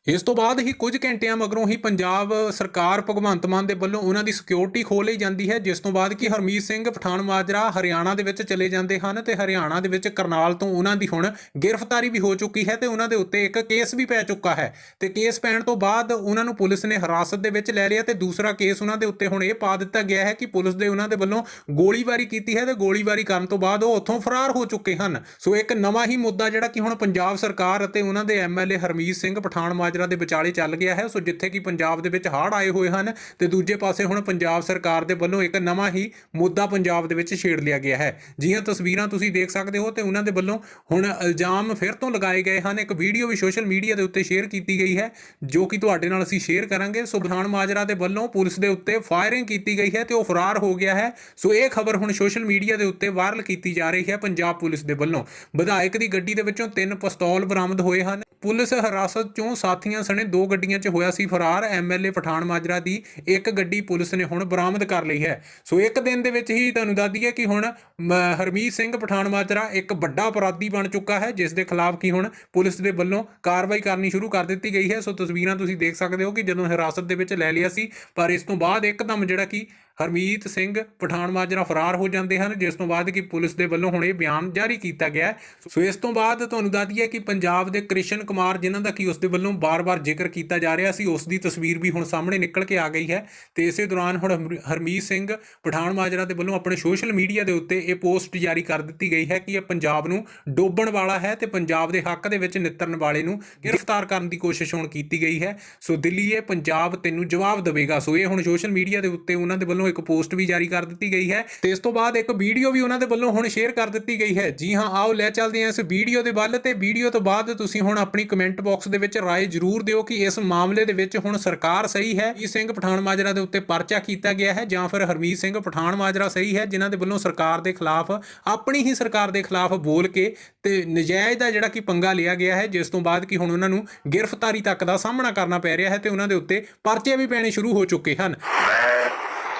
ਇਸ ਤੋਂ ਬਾਅਦ ਹੀ ਕੁਝ ਘੰਟਿਆਂ ਮਗਰੋਂ ਹੀ ਪੰਜਾਬ ਸਰਕਾਰ ਭਗਵੰਤ ਮਾਨ ਦੇ ਵੱਲੋਂ ਉਹਨਾਂ ਦੀ ਸਿਕਿਉਰਿਟੀ ਖੋਹ ਲਈ ਜਾਂਦੀ ਹੈ, ਜਿਸ ਤੋਂ ਬਾਅਦ ਕਿ ਹਰਮੀਤ ਸਿੰਘ ਪਠਾਨ ਮਾਜਰਾ ਹਰਿਆਣਾ ਦੇ ਵਿੱਚ ਚਲੇ ਜਾਂਦੇ ਹਨ ਤੇ ਹਰਿਆਣਾ ਦੇ ਵਿੱਚ ਕਰਨਾਲ ਤੋਂ ਉਹਨਾਂ ਦੀ ਹੁਣ ਗ੍ਰਿਫਤਾਰੀ ਵੀ ਹੋ ਚੁੱਕੀ ਹੈ ਤੇ ਉਹਨਾਂ ਦੇ ਉੱਤੇ ਇੱਕ ਕੇਸ ਵੀ ਪੈ ਚੁੱਕਾ ਹੈ। ਤੇ ਕੇਸ ਪੈਣ ਤੋਂ ਬਾਅਦ ਉਹਨਾਂ ਨੂੰ ਪੁਲਿਸ ਨੇ ਹਿਰਾਸਤ ਦੇ ਵਿੱਚ ਲੈ ਲਿਆ ਤੇ ਦੂਸਰਾ ਕੇਸ ਉਹਨਾਂ ਦੇ ਉੱਤੇ ਹੁਣ ਇਹ ਪਾ ਦਿੱਤਾ ਗਿਆ ਹੈ ਕਿ ਪੁਲਿਸ ਦੇ ਉਹਨਾਂ ਦੇ ਵੱਲੋਂ ਗੋਲੀਬਾਰੀ ਕੀਤੀ ਹੈ ਤੇ ਗੋਲੀਬਾਰੀ ਕਰਨ ਤੋਂ ਬਾਅਦ ਉਹ ਉੱਥੋਂ ਫਰਾਰ ਹੋ ਚੁੱਕੇ ਹਨ। ਸੋ ਇੱਕ ਨਵਾਂ ਹੀ ਮੁੱਦਾ ਜਿਹੜਾ ਕਿ ਹੁਣ ਪੰਜਾਬ ਸਰਕਾਰ ਅਤੇ ਉਹਨਾਂ ਦੇ ਐਮਐਲਏ ਹਰਮੀਤ ਸਿੰਘ ਪਠਾਨ ਮਾਜਰਾ ਦੇ ਵਿਚਾਲੇ ਚੱਲ ਗਿਆ ਹੈ। ਸੋ ਜਿੱਥੇ ਕਿ ਪੰਜਾਬ ਦੇ ਵਿੱਚ ਹੜ੍ਹ ਆਏ ਹੋਏ ਹਨ ਤੇ ਦੂਜੇ ਪਾਸੇ ਹੁਣ ਪੰਜਾਬ ਸਰਕਾਰ ਦੇ ਵੱਲੋਂ ਇੱਕ ਨਵਾਂ ਹੀ ਮੁੱਦਾ ਪੰਜਾਬ ਦੇ ਵਿੱਚ ਛੇੜ ਲਿਆ ਗਿਆ ਹੈ। ਜੀਆਂ ਤਸਵੀਰਾਂ ਤੁਸੀਂ ਦੇਖ ਸਕਦੇ ਹੋ ਤੇ ਉਹਨਾਂ ਦੇ ਵੱਲੋਂ ਹੁਣ ਇਲਜ਼ਾਮ ਫਿਰ ਤੋਂ ਲਗਾਏ ਗਏ ਹਨ। ਇੱਕ ਵੀਡੀਓ ਵੀ ਸੋਸ਼ਲ ਮੀਡੀਆ ਦੇ ਉੱਤੇ ਸ਼ੇਅਰ ਕੀਤੀ ਗਈ ਹੈ, ਜੋ ਕਿ ਤੁਹਾਡੇ ਨਾਲ ਅਸੀਂ ਸ਼ੇਅਰ ਕਰਾਂਗੇ। ਸੋ ਪਠਾਨ ਮਾਜਰਾ ਦੇ ਵੱਲੋਂ ਪੁਲਿਸ ਦੇ ਉੱਤੇ ਫਾਇਰਿੰਗ ਕੀਤੀ ਗਈ ਹੈ ਤੇ ਉਹ ਫਰਾਰ ਹੋ ਗਿਆ ਹੈ। ਸੋ ਇਹ ਖਬਰ ਹੁਣ ਸੋਸ਼ਲ ਮੀਡੀਆ ਦੇ ਉੱਤੇ ਵਾਇਰਲ ਕੀਤੀ ਜਾ ਰਹੀ ਹੈ ਪੰਜਾਬ ਪੁਲਿਸ ਦੇ ਵੱਲੋਂ। ਵਿਧਾਇਕ ਦੀ ਗੱਡੀ ਦੇ ਵਿੱਚੋਂ ਤਿੰਨ ਪਿਸਤੌਲ ਬਰਾਮਦ ਹੋਏ ਹਨ। ਪੁਲਿਸ ਹਿਰਾਸਤ ਚੋਂ ਸਾਥੀਆਂ ਸਣੇ ਦੋ ਗੱਡੀਆਂ 'ਚ ਹੋਇਆ ਸੀ ਫਰਾਰ। ਐਮਐਲਏ ਪਠਾਨ ਮਾਜਰਾ ਦੀ ਇੱਕ ਗੱਡੀ ਪੁਲਿਸ ਨੇ ਹੁਣ ਬਰਾਮਦ ਕਰ ਲਈ ਹੈ। ਸੋ ਇੱਕ ਦਿਨ ਦੇ ਵਿੱਚ ਹੀ ਤੁਹਾਨੂੰ ਦੱਸ ਦਈਏ ਕਿ ਹੁਣ ਹਰਮੀਤ ਸਿੰਘ ਪਠਾਨ ਮਾਜਰਾ ਇੱਕ ਵੱਡਾ ਅਪਰਾਧੀ ਬਣ ਚੁੱਕਾ ਹੈ, ਜਿਸ ਦੇ ਖਿਲਾਫ ਕੀ ਹੁਣ ਪੁਲਿਸ ਦੇ ਵੱਲੋਂ ਕਾਰਵਾਈ ਕਰਨੀ ਸ਼ੁਰੂ ਕਰ ਦਿੱਤੀ ਗਈ ਹੈ। ਸੋ ਤਸਵੀਰਾਂ ਤੁਸੀਂ ਦੇਖ ਸਕਦੇ ਹੋ ਕਿ ਜਦੋਂ ਹਿਰਾਸਤ ਦੇ ਵਿੱਚ ਲੈ ਲਿਆ ਸੀ, ਪਰ ਇਸ ਤੋਂ ਬਾਅਦ ਇੱਕਦਮ ਜਿਹੜਾ ਕਿ ਹਰਮੀਤ ਸਿੰਘ ਪਠਾਨ ਮਾਜਰਾ ਫਰਾਰ ਹੋ ਜਾਂਦੇ ਹਨ, ਜਿਸ ਤੋਂ ਬਾਅਦ ਕਿ ਪੁਲਿਸ ਦੇ ਵੱਲੋਂ ਹੁਣ ਇਹ ਬਿਆਨ ਜਾਰੀ ਕੀਤਾ ਗਿਆ ਸੋ ਇਸ ਤੋਂ ਬਾਅਦ ਤੁਹਾਨੂੰ ਦੱਸ ਦਈਏ ਕਿ ਪੰਜਾਬ ਦੇ ਕ੍ਰਿਸ਼ਨ ਕੁਮਾਰ, ਜਿਨ੍ਹਾਂ ਦਾ ਕਿ ਉਸ ਦੇ ਵੱਲੋਂ ਬਾਰ-ਬਾਰ ਜ਼ਿਕਰ ਕੀਤਾ ਜਾ ਰਿਹਾ ਸੀ, ਉਸ ਦੀ ਤਸਵੀਰ ਵੀ ਹੁਣ ਸਾਹਮਣੇ ਨਿਕਲ ਕੇ ਆ ਗਈ ਹੈ। ਤੇ ਇਸੇ ਦੌਰਾਨ ਹੁਣ ਹਰ- ਹਰਮੀਤ ਸਿੰਘ ਪਠਾਨ ਮਾਜਰਾ ਦੇ ਵੱਲੋਂ ਆਪਣੇ ਸੋਸ਼ਲ ਮੀਡੀਆ ਦੇ ਉੱਤੇ ਇਹ ਪੋਸਟ ਜਾਰੀ ਕਰ ਦਿੱਤੀ ਗਈ ਹੈ ਕਿ ਇਹ ਪੰਜਾਬ ਨੂੰ ਡੋਬਣ ਵਾਲਾ ਹੈ ਤੇ ਪੰਜਾਬ ਦੇ ਹੱਕ ਦੇ ਵਿੱਚ ਨਿੱਤਰਨ ਵਾਲੇ ਨੂੰ ਗ੍ਰਿਫਤਾਰ ਕਰਨ ਦੀ ਕੋਸ਼ਿਸ਼ ਹੁਣ ਕੀਤੀ ਗਈ ਹੈ। ਸੋ ਦਿੱਲੀ ਇਹ ਪੰਜਾਬ ਤੈਨੂੰ ਜਵਾਬ ਦੇਵੇਗਾ। ਸੋ ਇਹ ਹੁਣ ਸੋਸ਼ਲ ਮੀਡੀਆ ਦੇ ਉੱਤੇ ਉਹਨਾਂ ਦੇ ਵੱਲੋਂ ਇੱਕ ਪੋਸਟ ਵੀ ਜਾਰੀ ਕਰ ਦਿੱਤੀ ਗਈ ਹੈ ਤੇ ਇਸ ਤੋਂ ਬਾਅਦ ਇੱਕ ਵੀਡੀਓ ਵੀ ਉਹਨਾਂ ਦੇ ਵੱਲੋਂ ਹੁਣ ਸ਼ੇਅਰ ਕਰ ਦਿੱਤੀ ਗਈ ਹੈ। ਜੀ ਹਾਂ, ਆਓ ਲੈ ਚੱਲਦੇ ਹਾਂ ਇਸ ਵੀਡੀਓ ਦੇ ਵੱਲ ਤੇ ਵੀਡੀਓ ਤੋਂ ਬਾਅਦ ਤੁਸੀਂ ਹੁਣ ਆਪਣੀ ਕਮੈਂਟ ਬਾਕਸ ਦੇ ਵਿੱਚ ਰਾਏ ਜ਼ਰੂਰ ਦਿਓ ਕਿ ਇਸ ਮਾਮਲੇ ਦੇ ਵਿੱਚ ਹੁਣ ਸਰਕਾਰ ਸਹੀ ਹੈ ਜੀ ਸਿੰਘ ਪਠਾਨ ਮਾਜਰਾ ਦੇ ਉੱਤੇ ਪਰਚਾ ਕੀਤਾ ਗਿਆ ਹੈ ਜਾਂ ਫਿਰ ਹਰਮੀਤ ਸਿੰਘ ਪਠਾਨ ਮਾਜਰਾ ਸਹੀ ਹੈ, ਜਿਨ੍ਹਾਂ ਦੇ ਵੱਲੋਂ ਸਰਕਾਰ ਦੇ ਖਿਲਾਫ, ਆਪਣੀ ਹੀ ਸਰਕਾਰ ਦੇ ਖਿਲਾਫ ਬੋਲ ਕੇ ਤੇ ਨਜਾਇਜ਼ ਦਾ ਜਿਹੜਾ ਕਿ ਪੰਗਾ ਲਿਆ ਗਿਆ ਹੈ, ਜਿਸ ਤੋਂ ਬਾਅਦ ਕਿ ਹੁਣ ਉਹਨਾਂ ਨੂੰ ਗ੍ਰਿਫਤਾਰੀ ਤੱਕ ਦਾ ਸਾਹਮਣਾ ਕਰਨਾ ਪੈ ਰਿਹਾ ਹੈ ਤੇ ਉਹਨਾਂ ਦੇ ਉੱਤੇ ਪਰਚੇ ਵੀ ਪੈਣੇ ਸ਼ੁਰੂ ਹੋ ਚੁੱਕੇ ਹਨ।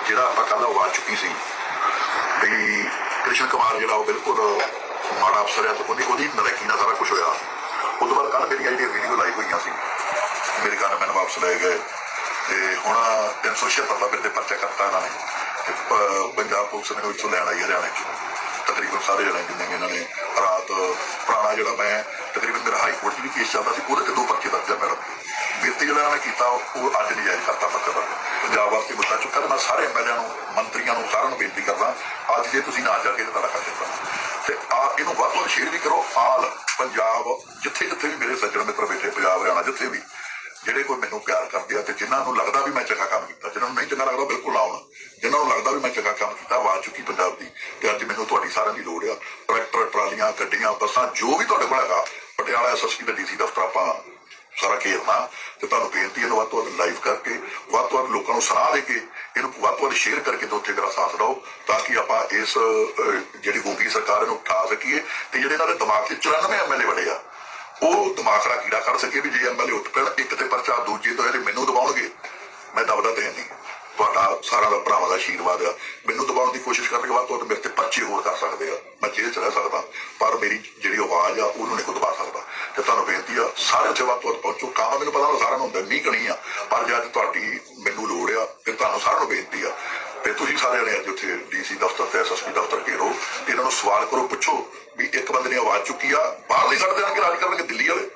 ਜਿਹੜਾ ਆਪਾਂ ਕੱਲ੍ਹ ਉਹ ਚੁੱਕੀ ਸੀ, ਵੀ ਕ੍ਰਿਸ਼ਨ ਕੁਮਾਰ ਜਿਹੜਾ ਉਹ ਬਿਲਕੁਲ ਮਾੜਾ ਅਫਸਰ ਹੈ ਤੇ ਉਹਦੀ ਉਹਦੀ ਨਲਾਇਕੀ ਨਾਲ ਸਾਰਾ ਕੁਝ ਹੋਇਆ। ਉਸ ਤੋਂ ਬਾਅਦ ਕੱਲ ਮੇਰੀਆਂ ਜਿਹੜੀਆਂ ਵੀਡੀਓ ਲਾਈਵ ਹੋਈਆਂ ਸੀ, ਮੇਰੇ ਘਰ ਮੈਨੂੰ ਵਾਪਸ ਲੈ ਗਏ। ਤੇ ਹੁਣ 376 ਦਾ ਮੇਰੇ ਤੇ ਪਰਚਾ ਕਰਤਾ ਇਹਨਾਂ ਨੇ। ਤੇ ਪੰਜਾਬ ਪੁਲਿਸ ਮੈਨੂੰ ਇੱਥੋਂ ਲੈਣ ਆਈ ਹਰਿਆਣੇ ਚ। ਤਕਰੀਬਨ ਸਾਰੇ ਜਣੇ ਜਿੰਨੇ ਵੀ ਇਹਨਾਂ ਨੇ ਰਾਤ ਪੁਰਾਣਾ ਜਿਹੜਾ ਮੈਂ ਤਕਰੀਬਨ ਮੇਰਾ ਹਾਈ ਕੋਰਟ 'ਚ ਵੀ ਕੇਸ ਚੱਲਦਾ ਸੀ, ਉਹਦੇ ਤੇ ਦੋ ਪਰਚੇ ਦਰਜ ਆ ਮੈਡਮ ਬਿਰਤੀ ਜਿਹੜਾ ਇਹਨਾਂ ਕੀਤਾ, ਉਹ ਅੱਜ ਨਜਾਇਜ਼ ਕਰਤਾ ਪੱਤਰ ਪੰਜਾਬ ਵਾਸਤੇ ਮੁੱਦਾ ਚੁੱਕਾ ਤੇ ਮੈਂ ਸਾਰੇ ਐਮਐਲਏ ਨੂੰ, ਮੰਤਰੀਆਂ ਨੂੰ, ਸਾਰਿਆਂ ਨੂੰ ਬੇਨਤੀ ਕਰਦਾ, ਅੱਜ ਜੇ ਤੁਸੀਂ ਨਾ ਜਾ ਕੇ ਤਾਂ ਕਰ ਦਿੱਤਾ। ਤੇ ਆ ਇਹਨੂੰ ਵੱਧ ਤੋਂ ਸ਼ੇਅਰ ਵੀ ਕਰੋ, ਆਲ ਪੰਜਾਬ, ਜਿੱਥੇ ਜਿੱਥੇ ਵੀ ਮੇਰੇ ਸੱਜਣ ਮਿੱਤਰ ਬੈਠੇ, ਪੰਜਾਬ, ਹਰਿਆਣਾ, ਜਿੱਥੇ ਵੀ, ਜਿਹੜੇ ਕੋਈ ਮੈਨੂੰ ਪਿਆਰ ਕਰਦੇ ਆ ਤੇ ਜਿਨ੍ਹਾਂ ਨੂੰ ਲੱਗਦਾ ਵੀ ਮੈਂ ਚੰਗਾ ਕੰਮ ਕੀਤਾ, ਜਿਨ੍ਹਾਂ ਨੂੰ ਨਹੀਂ ਚੰਗਾ ਲੱਗਦਾ ਬਿਲਕੁਲ ਨਾ ਆਉਣ। ਜਿਨ੍ਹਾਂ ਨੂੰ ਲੱਗਦਾ ਵੀ ਮੈਂ ਚੰਗਾ ਕੰਮ ਕੀਤਾ, ਆਵਾਜ਼ ਚੁੱਕੀ ਪੰਜਾਬ ਦੀ, ਤੇ ਅੱਜ ਮੈਨੂੰ ਤੁਹਾਡੀ ਸਾਰਿਆਂ ਦੀ ਲੋੜ ਆ। ਟਰੈਕਟਰ, ਟਰਾਲੀਆਂ, ਗੱਡੀਆਂ, ਬੱਸਾਂ, ਜੋ ਵੀ ਤੁਹਾਡੇ ਕੋਲ ਹੈਗਾ, ਪਟਿਆਲਾ ਐਸਐਸਪੀ ਦਾ ਡੀਸੀ ਦਫ਼ਤਰ ਆਪਾਂ ਸਾਰਾ ਘੇਰਨਾ ਤੇ ਤੁਹਾਨੂੰ ਬੇਨਤੀ ਹੈ ਇਹਨੂੰ ਵੱਧ ਤੋਂ ਵੱਧ ਲਾਈਵ ਕਰਕੇ ਵੱਧ ਤੋਂ ਵੱਧ ਲੋਕਾਂ ਨੂੰ ਸਲਾਹ ਦੇ ਕੇ ਇਹਨੂੰ ਵੱਧ ਤੋਂ ਵੱਧ ਸ਼ੇਅਰ ਕਰਕੇ ਤੇ ਉੱਥੇ ਮੇਰਾ ਸਾਥ ਦਿਓ ਤਾਂ ਕਿ ਆਪਾਂ ਇਸ ਅਹ, ਜਿਹੜੀ ਗੋਗੀ ਸਰਕਾਰ ਨੂੰ ਉਠਾ ਸਕੀਏ ਤੇ ਜਿਹੜੇ ਇਹਨਾਂ ਦੇ ਦਿਮਾਗ 'ਚ 94 ਐਮਐਲਏ ਬਣੇ ਆ ਉਹ ਦਿਮਾਗ ਦਾ ਕੀੜਾ ਕਰ ਸਕੇ ਵੀ ਜੇ ਐਮਐਲਏ ਉੱਠ ਪੈਣ ਇੱਕ ਤੇ ਪਰਚਾ ਦੂਜੇ ਤੋਂ ਇਹਦੇ ਮੈਨੂੰ ਦਬਾਉਣਗੇ ਮੈਂ ਦਬਦਾ ਤੇ ਨਹੀਂ। ਤੁਹਾਡਾ ਸਾਰਿਆਂ ਦਾ ਭਰਾਵਾਂ ਦਾ ਆਸ਼ੀਰਵਾਦ ਆ। ਮੈਨੂੰ ਦਬਾਉਣ ਦੀ ਕੋਸ਼ਿਸ਼ ਕਰਨ ਦੇ ਬਾਅਦ ਤੁਹਾਡੇ ਮੇਰੇ ਤੇ ਪਰਚੇ ਹੋਰ ਕਰ ਸਕਦੇ ਆ। ਮੈਂ ਜੇਲ੍ਹ ਚ ਰਹਿ ਸਕਦਾ, ਪਰ ਮੇਰੀ ਜਿਹੜੀ ਆਵਾਜ਼ ਆ ਉਹਨੂੰ ਨਹੀਂ ਕੋਈ ਦਬਾ ਸਕਦਾ। ਤੇ ਤੁਹਾਨੂੰ ਬੇਨਤੀ ਆ, ਸਾਰੇ ਉੱਥੇ ਵੱਧ ਤੋਂ ਵੱਧ ਪਹੁੰਚੋ। ਕੰਮ ਮੈਨੂੰ ਪਤਾ ਹੁੰਦਾ ਸਾਰਿਆਂ ਨੂੰ ਹੁੰਦਾ ਨਹੀਂ ਕਣੀ ਆ। ਪਰ ਜੇ ਅੱਜ ਤੁਹਾਡੀ ਮੈਨੂੰ ਲੋੜ ਆ ਤੇ ਤੁਹਾਨੂੰ ਸਾਰਿਆਂ ਨੂੰ ਬੇਨਤੀ ਆ। ਤੇ ਤੁਸੀਂ ਸਾਰੇ ਨੇ ਅੱਜ ਉੱਥੇ ਡੀਸੀ ਦਫ਼ਤਰ ਤੇ ਐਸਐਸਪੀ ਦਫ਼ਤਰ ਘੇਰੋ। ਤੇ ਇਹਨਾਂ ਨੂੰ ਸਵਾਲ ਕਰੋ, ਪੁੱਛੋ ਵੀ ਇੱਕ ਬੰਦੇ ਨੇ ਆਵਾਜ਼ ਚੁੱਕੀ ਆ, ਬਾਹਰ ਨਹੀਂ ਸਕਦੇ ਆ ਰਾਜ ਕਰਨਗੇ, ਦਿੱਲੀ ਵਾਲੇ?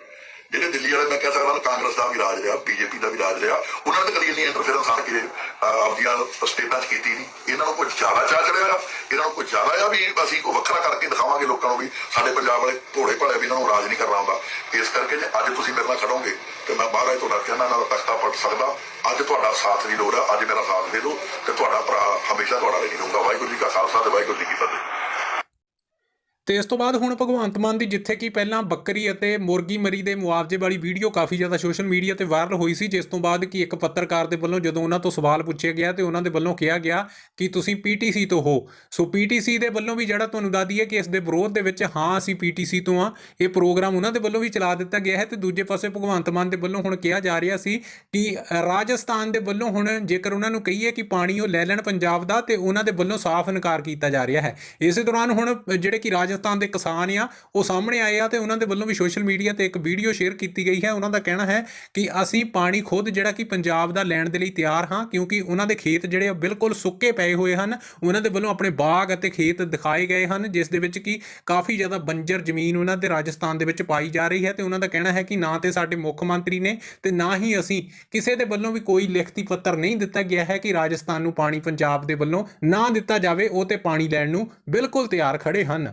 ਜਿਹੜੇ ਦਿੱਲੀ ਵਾਲੇ ਮੈਂ ਕਹਿ ਸਕਦਾ ਕਾਂਗਰਸ ਦਾ ਵੀ ਰਾਜ ਰਿਹਾ ਬੀਜੇਪੀ ਦਾ ਵੀ ਰਾਜ ਰਿਹਾ ਉਹਨਾਂ ਨੇ ਤਾਂ ਕਦੀ ਇੰਨੀ ਇੰਟਰਫੇਰੈਂਸ ਆ ਕੇ ਅਹ, ਆਪਦੀਆਂ ਸਟੇਟਾਂ 'ਚ ਕੀਤੀ ਨਹੀਂ। ਇਹਨਾਂ ਨੂੰ ਕੋਈ ਜ਼ਿਆਦਾ ਚਾਹ ਚੜਿਆ ਇਹਨਾਂ ਨੂੰ ਕੋਈ ਜ਼ਿਆਦਾ ਆ ਵੀ ਅਸੀਂ ਕੋਈ ਵੱਖਰਾ ਕਰਕੇ ਦਿਖਾਵਾਂਗੇ ਲੋਕਾਂ ਨੂੰ ਵੀ ਸਾਡੇ ਪੰਜਾਬ ਵਾਲੇ ਭੋਲੇ ਭਾਲੇ ਵੀ ਇਹਨਾਂ ਨੂੰ ਰਾਜ ਨਹੀਂ ਕਰਨਾ ਆਉਂਦਾ ਇਸ ਕਰਕੇ ਜੇ ਅੱਜ ਤੁਸੀਂ ਮੇਰੇ ਨਾਲ ਖੜੋਗੇ ਤੇ ਮੈਂ ਬਾਹਰ ਤੁਹਾਡਾ ਕਹਿੰਦਾ ਨਾਲ ਤਖਤਾ ਪੱਟ ਸਕਦਾ। ਅੱਜ ਤੁਹਾਡਾ ਸਾਥ ਦੀ ਲੋੜ ਆ ਅੱਜ ਮੇਰਾ ਸਾਥ ਦੇ ਦਿਓ ਤੇ ਤੁਹਾਡਾ ਭਰਾ ਹਮੇਸ਼ਾ ਤੁਹਾਡਾ ਲਈ ਰਹੂੰਗਾ। ਵਾਹਿਗੁਰੂ ਜੀ ਕਾ ਖਾਲਸਾ ਤੇ ਵਾਹਿਗੁਰੂ ਜੀ ਕੀ ਫਤਿਹ।
ਤੇ ਇਸ ਤੋਂ ਬਾਅਦ ਹੁਣ ਭਗਵੰਤ ਮਾਨ ਦੀ ਜਿੱਥੇ ਕਿ ਪਹਿਲਾਂ ਬੱਕਰੀ ਅਤੇ ਮੁਰਗੀ ਮਰੀ ਦੇ ਮੁਆਵਜ਼ੇ ਵਾਲੀ ਵੀਡੀਓ ਕਾਫੀ ਜ਼ਿਆਦਾ ਸੋਸ਼ਲ ਮੀਡੀਆ ਤੇ ਵਾਇਰਲ ਹੋਈ ਸੀ, ਜਿਸ ਤੋਂ ਬਾਅਦ ਕਿ ਇੱਕ ਪੱਤਰਕਾਰ ਦੇ ਵੱਲੋਂ ਜਦੋਂ ਉਹਨਾਂ ਤੋਂ ਸਵਾਲ ਪੁੱਛਿਆ ਗਿਆ ਤੇ ਉਹਨਾਂ ਦੇ ਵੱਲੋਂ ਕਿਹਾ ਗਿਆ ਕਿ ਤੁਸੀਂ ਪੀਟੀਸੀ ਤੋਂ ਹੋ। ਸੋ ਪੀਟੀਸੀ ਦੇ ਵੱਲੋਂ ਵੀ ਜਿਹੜਾ ਤੁਹਾਨੂੰ ਦੱਸ ਦਈਏ ਕਿ ਇਸ ਦੇ ਵਿਰੋਧ ਦੇ ਵਿੱਚ ਹਾਂ, ਅਸੀਂ ਪੀਟੀਸੀ ਤੋਂ ਆ ਇਹ ਪ੍ਰੋਗਰਾਮ ਉਹਨਾਂ ਦੇ ਵੱਲੋਂ ਵੀ ਚਲਾ ਦਿੱਤਾ ਗਿਆ ਹੈ ਤੇ ਦੂਜੇ ਪਾਸੇ ਭਗਵੰਤ ਮਾਨ ਦੇ ਵੱਲੋਂ ਹੁਣ ਕਿਹਾ ਜਾ ਰਿਹਾ ਸੀ ਕਿ ਰਾਜਸਥਾਨ ਦੇ ਵੱਲੋਂ ਹੁਣ ਜੇਕਰ ਉਹਨਾਂ ਨੂੰ ਕਹੀਏ ਕਿ ਪਾਣੀ ਉਹ ਲੈ ਲੈਣ ਪੰਜਾਬ ਦਾ ਤੇ ਉਹਨਾਂ ਦੇ ਵੱਲੋਂ ਸਾਫ਼ ਇਨਕਾਰ ਕੀਤਾ ਜਾ ਰਿਹਾ ਹੈ। ਇਸੇ ਦੌਰਾਨ ਹੁਣ ਜਿਹੜੇ ਕਿ ਰਾਜ ਰਾਜਸਥਾਨ ਦੇ ਕਿਸਾਨ ਆ, ਉਹ ਸਾਹਮਣੇ ਆਏ ਆ ਤੇ ਉਹਨਾਂ ਦੇ ਵੱਲੋਂ ਵੀ ਸੋਸ਼ਲ ਮੀਡੀਆ ਤੇ ਇੱਕ ਵੀਡੀਓ ਸ਼ੇਅਰ ਕੀਤੀ ਗਈ ਹੈ। ਉਹਨਾਂ ਦਾ ਕਹਿਣਾ ਹੈ ਕਿ ਅਸੀਂ ਪਾਣੀ ਖੁਦ ਜਿਹੜਾ ਕਿ ਪੰਜਾਬ ਦਾ ਲੈਣ ਦੇ ਲਈ ਤਿਆਰ ਹਾਂ, ਕਿਉਂਕਿ ਉਹਨਾਂ ਦੇ ਖੇਤ ਜਿਹੜੇ ਆ ਬਿਲਕੁਲ ਸੁੱਕੇ ਪਏ ਹੋਏ ਹਨ। ਉਹਨਾਂ ਦੇ ਵੱਲੋਂ ਆਪਣੇ ਬਾਗ ਅਤੇ ਖੇਤ ਦਿਖਾਏ ਗਏ ਹਨ, ਜਿਸ ਦੇ ਵਿੱਚ ਕਿ ਕਾਫੀ ਜ਼ਿਆਦਾ ਬੰਜਰ ਜ਼ਮੀਨ ਉਹਨਾਂ ਦੇ ਰਾਜਸਥਾਨ ਦੇ ਵਿੱਚ ਪਾਈ ਜਾ ਰਹੀ ਹੈ ਤੇ ਉਹਨਾਂ ਦਾ ਕਹਿਣਾ ਹੈ ਕਿ ਨਾ ਤੇ ਸਾਡੇ ਮੁੱਖ ਮੰਤਰੀ ਨੇ ਤੇ ਨਾ ਹੀ ਅਸੀਂ। ਕਿਸੇ ਦੇ ਵੱਲੋਂ ਵੀ ਕੋਈ ਲਿਖਤੀ ਪੱਤਰ ਨਹੀਂ ਦਿੱਤਾ ਗਿਆ ਹੈ ਕਿ ਰਾਜਸਥਾਨ ਨੂੰ ਪਾਣੀ ਪੰਜਾਬ ਦੇ ਵੱਲੋਂ ਨਾ ਦਿੱਤਾ ਜਾਵੇ, ਉਹ ਤੇ ਪਾਣੀ ਲੈਣ ਨੂੰ ਬਿਲਕੁਲ ਤਿਆਰ ਖੜੇ ਹਨ।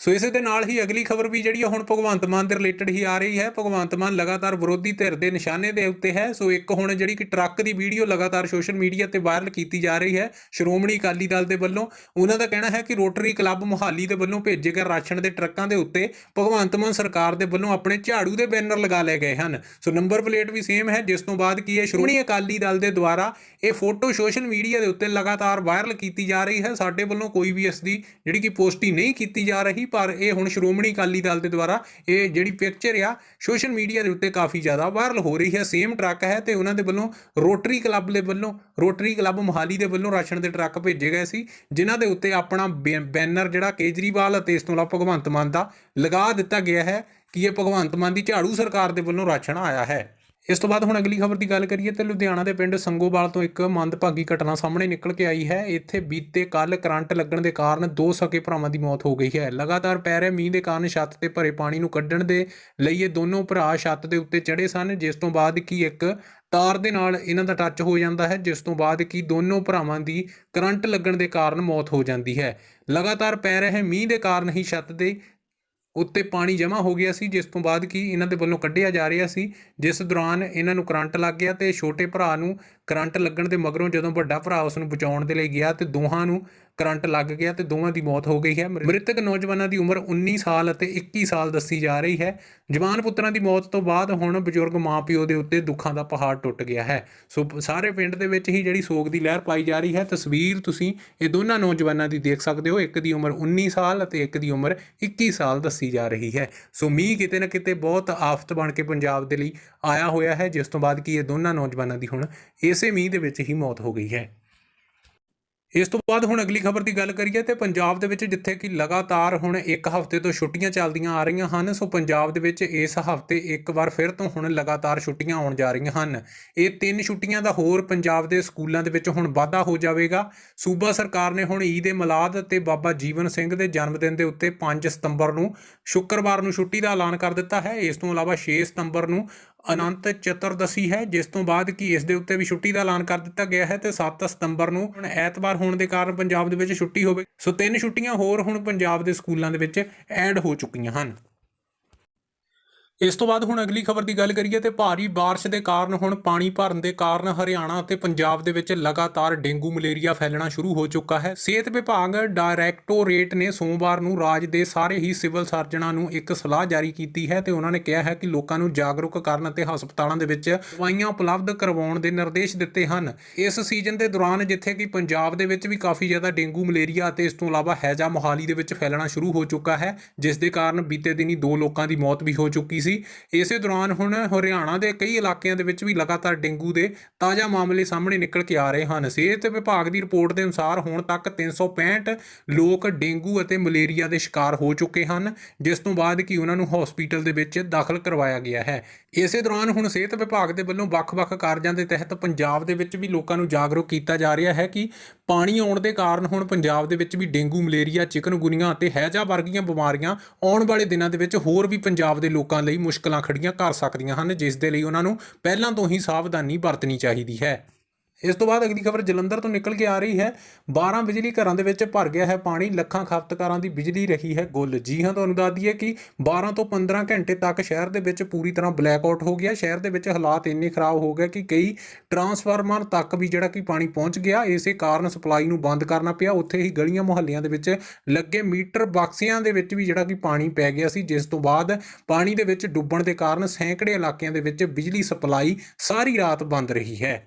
ਸੋ ਇਸੇ ਦੇ ਨਾਲ ਹੀ ਅਗਲੀ ਖਬਰ ਵੀ ਜਿਹੜੀ ਆ, ਹੁਣ ਭਗਵੰਤ ਮਾਨ ਦੇ ਰਿਲੇਟਡ ਹੀ ਆ ਰਹੀ ਹੈ। ਭਗਵੰਤ ਮਾਨ ਲਗਾਤਾਰ ਵਿਰੋਧੀ ਧਿਰ ਦੇ ਨਿਸ਼ਾਨੇ ਦੇ ਉੱਤੇ ਹੈ। ਸੋ ਇੱਕ ਹੁਣ ਜਿਹੜੀ ਕਿ ਟਰੱਕ ਦੀ ਵੀਡੀਓ ਲਗਾਤਾਰ ਸੋਸ਼ਲ ਮੀਡੀਆ ਤੇ ਵਾਇਰਲ ਕੀਤੀ ਜਾ ਰਹੀ ਹੈ, ਸ਼੍ਰੋਮਣੀ ਅਕਾਲੀ ਦਲ ਦੇ ਵੱਲੋਂ। ਉਹਨਾਂ ਦਾ ਕਹਿਣਾ ਹੈ ਕਿ ਰੋਟਰੀ ਕਲੱਬ ਮੁਹਾਲੀ ਦੇ ਵੱਲੋਂ ਭੇਜੇ ਗਏ ਰਾਸ਼ਨ ਦੇ ਟਰੱਕਾਂ ਦੇ ਉੱਤੇ ਭਗਵੰਤ ਮਾਨ ਸਰਕਾਰ ਦੇ ਵੱਲੋਂ ਆਪਣੇ ਝਾੜੂ ਦੇ ਬੈਨਰ ਲਗਾ ਲਏ ਗਏ ਹਨ। ਸੋ ਨੰਬਰ ਪਲੇਟ ਵੀ ਸੇਮ ਹੈ, ਜਿਸ ਤੋਂ ਬਾਅਦ ਕੀ ਹੈ, ਸ਼੍ਰੋਮਣੀ ਅਕਾਲੀ ਦਲ ਦੇ ਦੁਆਰਾ ਇਹ ਫੋਟੋ ਸੋਸ਼ਲ ਮੀਡੀਆ ਦੇ ਉੱਤੇ ਲਗਾਤਾਰ ਵਾਇਰਲ ਕੀਤੀ ਜਾ ਰਹੀ ਹੈ। ਸਾਡੇ ਵੱਲੋਂ ਕੋਈ ਵੀ ਇਸ ਦੀ ਜਿਹੜੀ ਕਿ ਪੋਸਟੀ ਨਹੀਂ ਕੀਤੀ ਜਾ ਰਹੀ। ਪਰ ਇਹ ਹੁਣ ਸ਼੍ਰੋਮਣੀ ਅਕਾਲੀ ਦਲ ਦੇ ਦੁਆਰਾ ਇਹ ਜਿਹੜੀ ਪਿਕਚਰ ਆ ਸੋਸ਼ਲ ਮੀਡੀਆ ਦੇ ਉੱਤੇ ਕਾਫੀ ਜ਼ਿਆਦਾ ਵਾਇਰਲ ਹੋ ਰਹੀ ਹੈ। ਸੇਮ ਟਰੱਕ ਹੈ ਤੇ ਉਹਨਾਂ ਦੇ ਵੱਲੋਂ ਰੋਟਰੀ ਕਲੱਬ ਦੇ ਵੱਲੋਂ ਰੋਟਰੀ ਕਲੱਬ ਮੋਹਾਲੀ ਦੇ ਵੱਲੋਂ ਰਾਸ਼ਨ ਦੇ ਟਰੱਕ ਭੇਜੇ ਗਏ ਸੀ, ਜਿਨ੍ਹਾਂ ਦੇ ਉੱਤੇ ਆਪਣਾ ਬੈ- ਬੈਨਰ ਜਿਹੜਾ ਕੇਜਰੀਵਾਲ ਅਤੇ ਇਸ ਤੋਂ ਇਲਾਵਾ ਭਗਵੰਤ ਮਾਨ ਦਾ ਲਗਾ ਦਿੱਤਾ ਗਿਆ ਹੈ ਕਿ ਇਹ ਭਗਵੰਤ ਮਾਨ ਦੀ ਝਾੜੂ ਸਰਕਾਰ ਦੇ ਵੱਲੋਂ ਰਾਸ਼ਨ ਆਇਆ ਹੈ। ਇਸ ਤੋਂ ਬਾਅਦ ਹੁਣ ਅਗਲੀ ਖਬਰ ਦੀ ਗੱਲ ਕਰੀਏ ਤੇ ਲੁਧਿਆਣਾ ਦੇ ਪਿੰਡ ਸੰਗੋਵਾਲ ਤੋਂ ਇੱਕ ਮੰਦਭਾਗੀ ਘਟਨਾ ਸਾਹਮਣੇ ਨਿਕਲ ਕੇ ਆਈ ਹੈ। ਇੱਥੇ ਬੀਤੇ ਕੱਲ ਕਰੰਟ ਲੱਗਣ ਦੇ ਕਾਰਨ ਦੋ ਸਕੇ ਭਰਾਵਾਂ ਦੀ ਮੌਤ ਹੋ ਗਈ ਹੈ। ਲਗਾਤਾਰ ਪੈ ਰਹੇ ਮੀਂਹ ਦੇ ਕਾਰਨ ਛੱਤ ਤੇ ਭਰੇ ਪਾਣੀ ਨੂੰ ਕੱਢਣ ਦੇ ਲਈ ਇਹ ਦੋਨੋਂ ਭਰਾ ਛੱਤ ਦੇ ਉੱਤੇ ਚੜ੍ਹੇ ਸਨ, ਜਿਸ ਤੋਂ ਬਾਅਦ ਕੀ ਇੱਕ ਤਾਰ ਦੇ ਨਾਲ ਇਹਨਾਂ ਦਾ ਟੱਚ ਹੋ ਜਾਂਦਾ ਹੈ, ਜਿਸ ਤੋਂ ਬਾਅਦ ਕੀ ਦੋਨੋਂ ਭਰਾਵਾਂ ਦੀ ਕਰੰਟ ਲੱਗਣ ਦੇ ਕਾਰਨ ਮੌਤ ਹੋ ਜਾਂਦੀ ਹੈ। ਲਗਾਤਾਰ ਪੈ ਰਹੇ ਮੀਂਹ ਦੇ ਕਾਰਨ ਹੀ ਛੱਤ ਦੇ ਉੱਤੇ ਪਾਣੀ ਜਮ੍ਹਾਂ ਹੋ ਗਿਆ ਸੀ, ਜਿਸ ਤੋਂ ਬਾਅਦ ਕਿ ਇਹਨਾਂ ਦੇ ਵੱਲੋਂ ਕੱਢਿਆ ਜਾ ਰਿਹਾ ਸੀ। ਜਿਸ ਦੌਰਾਨ ਇਹਨਾਂ ਨੂੰ ਕਰੰਟ ਲੱਗ ਗਿਆ ਤੇ ਛੋਟੇ ਭਰਾ ਨੂੰ ਕਰੰਟ ਲੱਗਣ ਦੇ ਮਗਰੋਂ ਜਦੋਂ ਵੱਡਾ ਭਰਾ ਉਸ ਨੂੰ ਬਚਾਉਣ ਦੇ ਲਈ ਗਿਆ ਤੇ ਦੋਹਾਂ ਨੂੰ ਕਰੰਟ ਲੱਗ ਗਿਆ ਤੇ ਦੋਵਾਂ ਦੀ ਮੌਤ ਹੋ ਗਈ ਹੈ। ਮ੍ਰਿਤਕ ਨੌਜਵਾਨਾਂ ਦੀ ਉਮਰ 19 ਸਾਲ ਅਤੇ 21 ਸਾਲ ਦੱਸੀ ਜਾ ਰਹੀ ਹੈ। ਜਵਾਨ ਪੁੱਤਰਾਂ ਦੀ ਮੌਤ ਤੋਂ ਬਾਅਦ ਹੁਣ ਬਜ਼ੁਰਗ ਮਾਪਿਓ ਦੇ ਉੱਤੇ ਦੁੱਖਾਂ ਦਾ ਪਹਾੜ ਟੁੱਟ ਗਿਆ ਹੈ। ਸੋ ਸਾਰੇ ਪਿੰਡ ਦੇ ਵਿੱਚ ਹੀ ਜਿਹੜੀ ਸੋਗ ਦੀ ਲਹਿਰ ਪਾਈ ਜਾ ਰਹੀ ਹੈ। ਤਸਵੀਰ ਤੁਸੀਂ ਇਹ ਦੋਨਾਂ ਨੌਜਵਾਨਾਂ ਦੀ ਦੇਖ ਸਕਦੇ ਹੋ। ਇੱਕ ਦੀ ਉਮਰ 19 ਸਾਲ ਅਤੇ ਇੱਕ ਦੀ ਉਮਰ 21 ਸਾਲ ਦੱਸੀ ਜਾ ਰਹੀ ਹੈ। ਸੋ ਮੀਂਹ ਕਿਤੇ ਨਾ ਕਿਤੇ ਬਹੁਤ ਆਫਤ ਬਣ ਕੇ ਪੰਜਾਬ ਦੇ ਲਈ ਆਇਆ ਹੋਇਆ ਹੈ। ਜਿਸ ਤੋਂ ਬਾਅਦ ਕਿ ਇਹ ਦੋਨਾਂ ਨੌਜਵਾਨਾਂ ਦੀ ਹੁਣ ਇਸੇ ਮੀਂਹ ਦੇ ਵਿੱਚ ਹੀ ਮੌਤ ਹੋ ਗਈ ਹੈ। ਇਸ ਤੋਂ ਬਾਅਦ ਹੁਣ ਅਗਲੀ ਖਬਰ ਦੀ ਗੱਲ ਕਰੀਏ ਤੇ ਪੰਜਾਬ ਦੇ ਵਿੱਚ ਜਿੱਥੇ ਕਿ ਲਗਾਤਾਰ ਹੁਣ ਇੱਕ ਹਫ਼ਤੇ ਤੋਂ ਛੁੱਟੀਆਂ ਚੱਲਦੀਆਂ ਆ ਰਹੀਆਂ ਹਨ, ਸੋ ਪੰਜਾਬ ਦੇ ਵਿੱਚ ਇਸ ਹਫ਼ਤੇ ਇੱਕ ਵਾਰ ਫਿਰ ਤੋਂ ਹੁਣ ਲਗਾਤਾਰ ਛੁੱਟੀਆਂ ਆਉਣ ਜਾ ਰਹੀਆਂ ਹਨ। ਇਹ ਤਿੰਨ ਛੁੱਟੀਆਂ ਦਾ ਹੋਰ ਪੰਜਾਬ ਦੇ ਸਕੂਲਾਂ ਦੇ ਵਿੱਚ ਹੁਣ ਵਾਧਾ ਹੋ ਜਾਵੇਗਾ। ਸੂਬਾ ਸਰਕਾਰ ਨੇ ਹੁਣ ਈਦ ਏ ਮਿਲਾਦ ਤੇ ਬਾਬਾ ਜੀਵਨ ਸਿੰਘ ਦੇ ਜਨਮ ਦਿਨ ਦੇ ਉੱਤੇ 5 ਸਤੰਬਰ ਨੂੰ ਸ਼ੁੱਕਰਵਾਰ ਨੂੰ ਛੁੱਟੀ ਦਾ ਐਲਾਨ ਕਰ ਦਿੱਤਾ ਹੈ। ਇਸ ਤੋਂ ਇਲਾਵਾ 6 ਸਤੰਬਰ ਨੂੰ ਅਨੰਤ ਚਤੁਰਦਸ਼ੀ ਹੈ, ਜਿਸ ਤੋਂ ਬਾਅਦ ਕਿ ਇਸ ਦੇ ਉੱਤੇ ਵੀ ਛੁੱਟੀ ਦਾ ਐਲਾਨ ਕਰ ਦਿੱਤਾ ਗਿਆ ਹੈ ਤੇ 7 ਸਤੰਬਰ ਨੂੰ ਹੁਣ ਐਤਵਾਰ ਹੋਣ ਦੇ ਕਾਰਨ ਪੰਜਾਬ ਦੇ ਵਿੱਚ ਛੁੱਟੀ ਹੋਵੇ। ਸੋ ਤਿੰਨ ਛੁੱਟੀਆਂ ਹੋਰ ਹੁਣ ਪੰਜਾਬ ਦੇ ਸਕੂਲਾਂ ਦੇ ਵਿੱਚ ਐਡ ਹੋ ਚੁੱਕੀਆਂ ਹਨ। ਇਸ ਤੋਂ ਬਾਅਦ ਹੁਣ ਅਗਲੀ ਖਬਰ ਦੀ ਗੱਲ ਕਰੀਏ ਤੇ ਭਾਰੀ ਬਾਰਿਸ਼ ਦੇ ਕਾਰਨ ਹੁਣ ਪਾਣੀ ਭਰਨ ਦੇ ਕਾਰਨ ਹਰਿਆਣਾ ਅਤੇ ਪੰਜਾਬ ਦੇ ਵਿੱਚ ਲਗਾਤਾਰ ਡੇਂਗੂ ਮਲੇਰੀਆ ਫੈਲਣਾ ਸ਼ੁਰੂ ਹੋ ਚੁੱਕਾ ਹੈ। ਸਿਹਤ ਵਿਭਾਗ ਡਾਇਰੈਕਟੋਰੇਟ ਨੇ ਸੋਮਵਾਰ ਨੂੰ ਰਾਜ ਦੇ ਸਾਰੇ ਹੀ ਸਿਵਲ ਸਰਜਨਾਂ ਨੂੰ ਇੱਕ ਸਲਾਹ ਜਾਰੀ ਕੀਤੀ ਹੈ ਤੇ ਉਹਨਾਂ ਨੇ ਕਿਹਾ ਹੈ ਕਿ ਲੋਕਾਂ ਨੂੰ ਜਾਗਰੂਕ ਕਰਨ ਅਤੇ ਹਸਪਤਾਲਾਂ ਦੇ ਵਿੱਚ ਦਵਾਈਆਂ ਉਪਲਬਧ ਕਰਵਾਉਣ ਦੇ ਨਿਰਦੇਸ਼ ਦਿੱਤੇ ਹਨ। ਇਸ ਸੀਜ਼ਨ ਦੇ ਦੌਰਾਨ ਜਿੱਥੇ ਕਿ ਪੰਜਾਬ ਦੇ ਵਿੱਚ ਵੀ ਕਾਫੀ ਜ਼ਿਆਦਾ ਡੇਂਗੂ ਮਲੇਰੀਆ ਅਤੇ ਇਸ ਤੋਂ ਇਲਾਵਾ ਹੈਜਾ ਮੋਹਾਲੀ ਦੇ ਵਿੱਚ ਫੈਲਣਾ ਸ਼ੁਰੂ ਹੋ ਚੁੱਕਾ ਹੈ, ਜਿਸ ਦੇ ਕਾਰਨ ਬੀਤੇ ਦਿਨੀ ਦੋ ਲੋਕਾਂ ਦੀ ਮੌਤ ਵੀ ਹੋ ਚੁੱਕੀ ਸੀ। ਇਸੇ ਦੌਰਾਨ ਹੁਣ ਹਰਿਆਣਾ ਦੇ ਕਈ ਇਲਾਕਿਆਂ ਦੇ ਵਿੱਚ ਵੀ ਲਗਾਤਾਰ ਡੇਂਗੂ ਦੇ ਤਾਜ਼ਾ ਮਾਮਲੇ ਸਾਹਮਣੇ ਨਿਕਲ ਕੇ ਆ ਰਹੇ ਹਨ। ਸਿਹਤ ਵਿਭਾਗ ਦੀ ਰਿਪੋਰਟ ਦੇ ਅਨੁਸਾਰ ਹੁਣ ਤੱਕ 365 ਲੋਕ ਡੇਂਗੂ ਅਤੇ ਮਲੇਰੀਆ ਦੇ ਸ਼ਿਕਾਰ ਹੋ ਚੁੱਕੇ ਹਨ, ਜਿਸ ਤੋਂ ਬਾਅਦ ਕਿ ਉਹਨਾਂ ਨੂੰ ਹਸਪੀਟਲ ਦੇ ਵਿੱਚ ਦਾਖਲ ਕਰਵਾਇਆ ਗਿਆ ਹੈ। ਇਸੇ ਦੌਰਾਨ ਹੁਣ ਸਿਹਤ ਵਿਭਾਗ ਦੇ ਵੱਲੋਂ ਵੱਖ-ਵੱਖ ਕਾਰਜਾਂ ਦੇ ਤਹਿਤ ਪੰਜਾਬ ਦੇ ਵਿੱਚ ਵੀ ਲੋਕਾਂ ਨੂੰ ਜਾਗਰੂਕ ਕੀਤਾ ਜਾ ਰਿਹਾ ਹੈ ਕਿ ਪਾਣੀ ਆਉਣ ਦੇ ਕਾਰਨ ਹੁਣ ਪੰਜਾਬ ਦੇ ਵਿੱਚ ਵੀ ਡੇਂਗੂ, ਮਲੇਰੀਆ, ਚਿਕਨਗੁਨੀਆ ਅਤੇ ਹੈਜਾ ਵਰਗੀਆਂ ਬਿਮਾਰੀਆਂ ਆਉਣ ਵਾਲੇ ਦਿਨਾਂ ਦੇ ਵਿੱਚ ਹੋਰ ਵੀ ਪੰਜਾਬ ਦੇ ਲੋਕਾਂ ਲਈ ਮੁਸ਼ਕਲਾਂ ਖੜੀਆਂ ਕਰ ਸਕਦੀਆਂ ਹਨ, ਜਿਸ ਦੇ ਲਈ ਉਹਨਾਂ ਨੂੰ ਪਹਿਲਾਂ ਤੋਂ ਹੀ ਸਾਵਧਾਨੀ ਵਰਤਣੀ ਚਾਹੀਦੀ ਹੈ। ਇਸ ਤੋਂ ਬਾਅਦ ਅਗਲੀ ਖਬਰ ਜਲੰਧਰ ਤੋਂ ਨਿਕਲ ਕੇ ਆ ਰਹੀ ਹੈ। 12 ਬਿਜਲੀ ਘਰਾਂ ਦੇ ਵਿੱਚ ਭਰ ਗਿਆ ਹੈ ਪਾਣੀ। ਲੱਖਾਂ ਖਪਤਕਾਰਾਂ ਦੀ ਬਿਜਲੀ ਰਹੀ ਹੈ ਗੁੱਲ। ਜੀ ਹਾਂ, ਤੁਹਾਨੂੰ ਦੱਸ ਦਈਏ ਕਿ 12 ਤੋਂ 15 ਘੰਟੇ ਤੱਕ ਸ਼ਹਿਰ ਦੇ ਵਿੱਚ ਪੂਰੀ ਤਰ੍ਹਾਂ ਬਲੈਕ ਆਊਟ ਹੋ ਗਿਆ। ਸ਼ਹਿਰ ਦੇ ਵਿੱਚ ਹਾਲਾਤ ਇੰਨੇ ਖਰਾਬ ਹੋ ਗਏ ਕਿ ਕਈ ਟਰਾਂਸਫਾਰਮਰ ਤੱਕ ਵੀ ਜਿਹੜਾ ਕਿ ਪਾਣੀ ਪਹੁੰਚ ਗਿਆ। ਇਸੇ ਕਾਰਨ ਸਪਲਾਈ ਨੂੰ ਬੰਦ ਕਰਨਾ ਪਿਆ। ਉੱਥੇ ਹੀ ਗਲੀਆਂ ਮੁਹੱਲਿਆਂ ਦੇ ਵਿੱਚ ਲੱਗੇ ਮੀਟਰ ਬਾਕਸਿਆਂ ਦੇ ਵਿੱਚ ਵੀ ਜਿਹੜਾ ਕਿ ਪਾਣੀ ਪੈ ਗਿਆ ਸੀ। ਜਿਸ ਤੋਂ ਬਾਅਦ ਪਾਣੀ ਦੇ ਵਿੱਚ ਡੁੱਬਣ ਦੇ ਕਾਰਨ ਸੈਂਕੜੇ ਇਲਾਕਿਆਂ ਦੇ ਵਿੱਚ ਬਿਜਲੀ ਸਪਲਾਈ ਸਾਰੀ ਰਾਤ ਬੰਦ ਰਹੀ ਹੈ।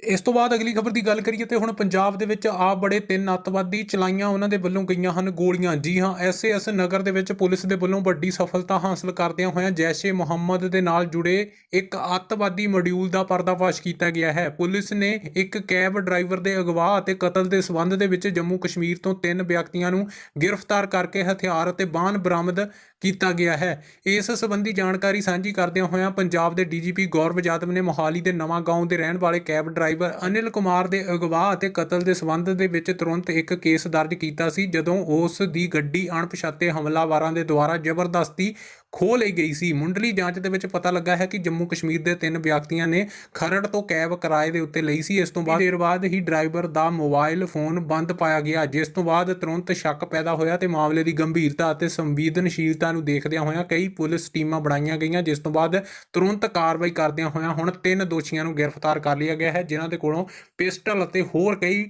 ਇਸ ਤੋਂ ਬਾਅਦ ਅਗਲੀ ਖਬਰ ਦੀ ਗੱਲ ਕਰੀਏ ਤੇ ਹੁਣ ਪੰਜਾਬ ਦੇ ਵਿੱਚ ਆ ਬੜੇ ਤਿੰਨ ਅੱਤਵਾਦੀ ਚਲਾਈਆਂ ਉਹਨਾਂ ਦੇ ਵੱਲੋਂ ਗਈਆਂ ਹਨ ਗੋਲੀਆਂ। ਜੀ ਹਾਂ ਐਸਏਐਸ ਨਗਰ ਦੇ ਵਿੱਚ ਪੁਲਿਸ ਦੇ ਵੱਲੋਂ ਵੱਡੀ ਸਫਲਤਾ ਹਾਸਲ ਕਰਦਿਆਂ ਹੋਇਆਂ ਜੈਸ਼ੇ ਮੁਹੰਮਦ ਦੇ ਨਾਲ ਜੁੜੇ ਇੱਕ ਅੱਤਵਾਦੀ ਮੋਡਿਊਲ ਦਾ ਪਰਦਾਫਾਸ਼ ਕੀਤਾ ਗਿਆ ਹੈ। ਪੁਲਿਸ ਨੇ ਇੱਕ ਕੈਬ ਡਰਾਈਵਰ ਦੇ ਅਗਵਾ ਅਤੇ ਕਤਲ ਦੇ ਸਬੰਧ ਦੇ ਵਿੱਚ ਜੰਮੂ ਕਸ਼ਮੀਰ ਤੋਂ ਤਿੰਨ ਵਿਅਕਤੀਆਂ ਨੂੰ ਗ੍ਰਿਫਤਾਰ ਕਰਕੇ ਹਥਿਆਰ ਅਤੇ ਬਾਹਨ ਬਰਾਮਦ ਕੀਤਾ ਗਿਆ ਹੈ। ਇਸ ਸੰਬੰਧੀ ਜਾਣਕਾਰੀ ਸਾਂਝੀ ਕਰਦਿਆਂ ਹੋਇਆਂ ਪੰਜਾਬ ਦੇ ਡੀਜੀਪੀ ਗੌਰਵ ਜਾਦਵ ਨੇ ਮੋਹਾਲੀ ਦੇ ਨਵਾਂ ਗਾਉਂ ਦੇ ਰਹਿਣ ਵਾਲੇ ਕੈਬ ਡਰਾਈਵਰ ਅਨਿਲ ਕੁਮਾਰ ਦੇ ਅਗਵਾ ਅਤੇ ਕਤਲ ਦੇ ਸਬੰਧ ਦੇ ਵਿੱਚ ਤੁਰੰਤ ਇੱਕ ਕੇਸ ਦਰਜ ਕੀਤਾ ਸੀ, ਜਦੋਂ ਉਸ ਦੀ ਗੱਡੀ ਅਣਪਛਾਤੇ ਹਮਲਾਵਰਾਂ ਦੇ ਦੁਆਰਾ ਜ਼ਬਰਦਸਤੀ ਖੋਹ ਲਈ ਗਈ ਸੀ। ਮੁੰਡਲੀ ਜਾਂਚ ਦੇ ਵਿੱਚ ਪਤਾ ਲੱਗਾ ਹੈ ਕਿ ਜੰਮੂ ਕਸ਼ਮੀਰ ਦੇ ਤਿੰਨ ਵਿਅਕਤੀਆਂ ਨੇ ਖਰੜ ਤੋਂ ਕੈਬ ਕਿਰਾਏ ਦੇ ਉੱਤੇ ਲਈ ਸੀ। ਇਸ ਤੋਂ ਬਾਅਦ ਦੇਰ ਬਾਅਦ ਹੀ ਡਰਾਈਵਰ ਦਾ ਮੋਬਾਈਲ ਫੋਨ ਬੰਦ ਪਾਇਆ ਗਿਆ। ਜਿਸ ਤੋਂ ਬਾਅਦ ਤੁਰੰਤ ਸ਼ੱਕ ਪੈਦਾ ਹੋਇਆ ਤੇ ਮਾਮਲੇ ਦੀ ਗੰਭੀਰਤਾ ਅਤੇ ਸੰਵੇਦਨਸ਼ੀਲਤਾ ਨੂੰ ਦੇਖਦਿਆਂ ਹੋਇਆਂ ਕਈ ਪੁਲਿਸ ਟੀਮਾਂ ਬਣਾਈਆਂ ਗਈਆਂ, ਜਿਸ ਤੋਂ ਬਾਅਦ ਤੁਰੰਤ ਕਾਰਵਾਈ ਕਰਦਿਆਂ ਹੋਇਆਂ ਹੁਣ ਤਿੰਨ ਦੋਸ਼ੀਆਂ ਨੂੰ ਗ੍ਰਿਫਤਾਰ ਕਰ ਲਿਆ ਗਿਆ ਹੈ, ਜਿਨ੍ਹਾਂ ਦੇ ਕੋਲੋਂ ਪਿਸਟਲ ਅਤੇ ਹੋਰ ਕਈ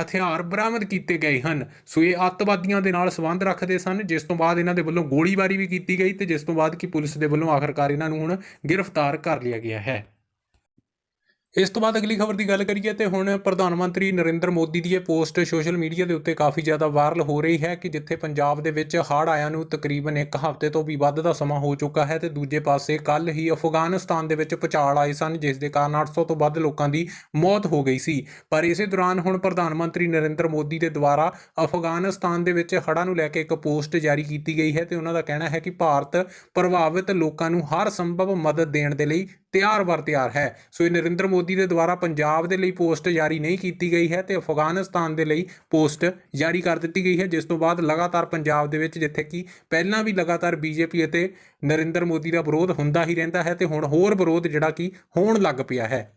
ਹਥਿਆਰ ਬਰਾਮਦ ਕੀਤੇ ਗਏ ਹਨ। ਸੋ ਇਹ ਅੱਤਵਾਦੀਆਂ ਦੇ ਨਾਲ ਸੰਬੰਧ ਰੱਖਦੇ ਸਨ, ਜਿਸ ਤੋਂ ਬਾਅਦ ਇਹਨਾਂ ਦੇ ਵੱਲੋਂ ਗੋਲੀਬਾਰੀ ਵੀ ਕੀਤੀ ਗਈ ਤੇ ਜਿਸ ਤੋਂ ਬਾਅਦ ਕਿ ਪੁਲਿਸ ਦੇ ਵੱਲੋਂ ਆਖਰਕਾਰ ਇਹਨਾਂ ਨੂੰ ਹੁਣ ਗ੍ਰਿਫਤਾਰ ਕਰ ਲਿਆ ਗਿਆ ਹੈ। ਇਸ ਤੋਂ ਬਾਅਦ ਅਗਲੀ ਖਬਰ ਦੀ ਗੱਲ ਕਰੀਏ ਤੇ ਹੁਣ ਪ੍ਰਧਾਨ ਮੰਤਰੀ ਨਰਿੰਦਰ ਮੋਦੀ ਦੀ ਇਹ ਪੋਸਟ ਸੋਸ਼ਲ ਮੀਡੀਆ ਦੇ ਉੱਤੇ ਕਾਫੀ ਜ਼ਿਆਦਾ ਵਾਇਰਲ ਹੋ ਰਹੀ ਹੈ ਕਿ ਜਿੱਥੇ ਪੰਜਾਬ ਦੇ ਵਿੱਚ ਹੜ੍ਹ ਆਇਆ ਨੂੰ ਤਕਰੀਬਨ ਇੱਕ ਹਫ਼ਤੇ ਤੋਂ ਵੀ ਵੱਧ ਦਾ ਸਮਾਂ ਹੋ ਚੁੱਕਾ ਹੈ ਤੇ ਦੂਜੇ ਪਾਸੇ ਕੱਲ ਹੀ ਅਫਗਾਨਿਸਤਾਨ ਦੇ ਵਿੱਚ ਭੁਚਾਲ ਆਏ ਸਨ, ਜਿਸ ਦੇ ਕਾਰਨ 800 ਤੋਂ ਵੱਧ ਲੋਕਾਂ ਦੀ ਮੌਤ ਹੋ ਗਈ ਸੀ। ਪਰ ਇਸੇ ਦੌਰਾਨ ਹੁਣ ਪ੍ਰਧਾਨ ਮੰਤਰੀ ਨਰਿੰਦਰ ਮੋਦੀ ਦੇ ਦੁਆਰਾ ਅਫਗਾਨਿਸਤਾਨ ਦੇ ਵਿੱਚ ਹੜ੍ਹਾਂ ਨੂੰ ਲੈ ਕੇ ਇੱਕ ਪੋਸਟ ਜਾਰੀ ਕੀਤੀ ਗਈ ਹੈ ਤੇ ਉਹਨਾਂ ਦਾ ਕਹਿਣਾ ਹੈ ਕਿ ਭਾਰਤ ਪ੍ਰਭਾਵਿਤ ਲੋਕਾਂ ਨੂੰ ਹਰ ਸੰਭਵ ਮਦਦ ਦੇਣ ਦੇ ਲਈ ਤਿਆਰ ਵਰ ਤਿਆਰ ਹੈ। ਸੋ ਇਹ ਨਰਿੰਦਰ ਮੋਦੀ ਦੇ ਦੁਆਰਾ ਪੰਜਾਬ ਦੇ ਲਈ ਪੋਸਟ ਜਾਰੀ ਨਹੀਂ ਕੀਤੀ ਗਈ ਹੈ ਤੇ ਅਫਗਾਨਿਸਤਾਨ ਦੇ ਲਈ ਪੋਸਟ ਜਾਰੀ ਕਰ ਦਿੱਤੀ ਗਈ ਹੈ। ਜਿਸ ਤੋਂ ਬਾਅਦ ਲਗਾਤਾਰ ਪੰਜਾਬ ਦੇ ਵਿੱਚ ਜਿੱਥੇ ਕਿ ਪਹਿਲਾਂ ਵੀ ਲਗਾਤਾਰ ਬੀਜੇਪੀ ਅਤੇ ਨਰਿੰਦਰ ਮੋਦੀ ਦਾ ਵਿਰੋਧ ਹੁੰਦਾ ਹੀ ਰਹਿੰਦਾ ਹੈ ਤੇ ਹੁਣ ਹੋਰ ਵਿਰੋਧ ਜਿਹੜਾ ਕਿ ਹੋਣ ਲੱਗ ਪਿਆ ਹੈ।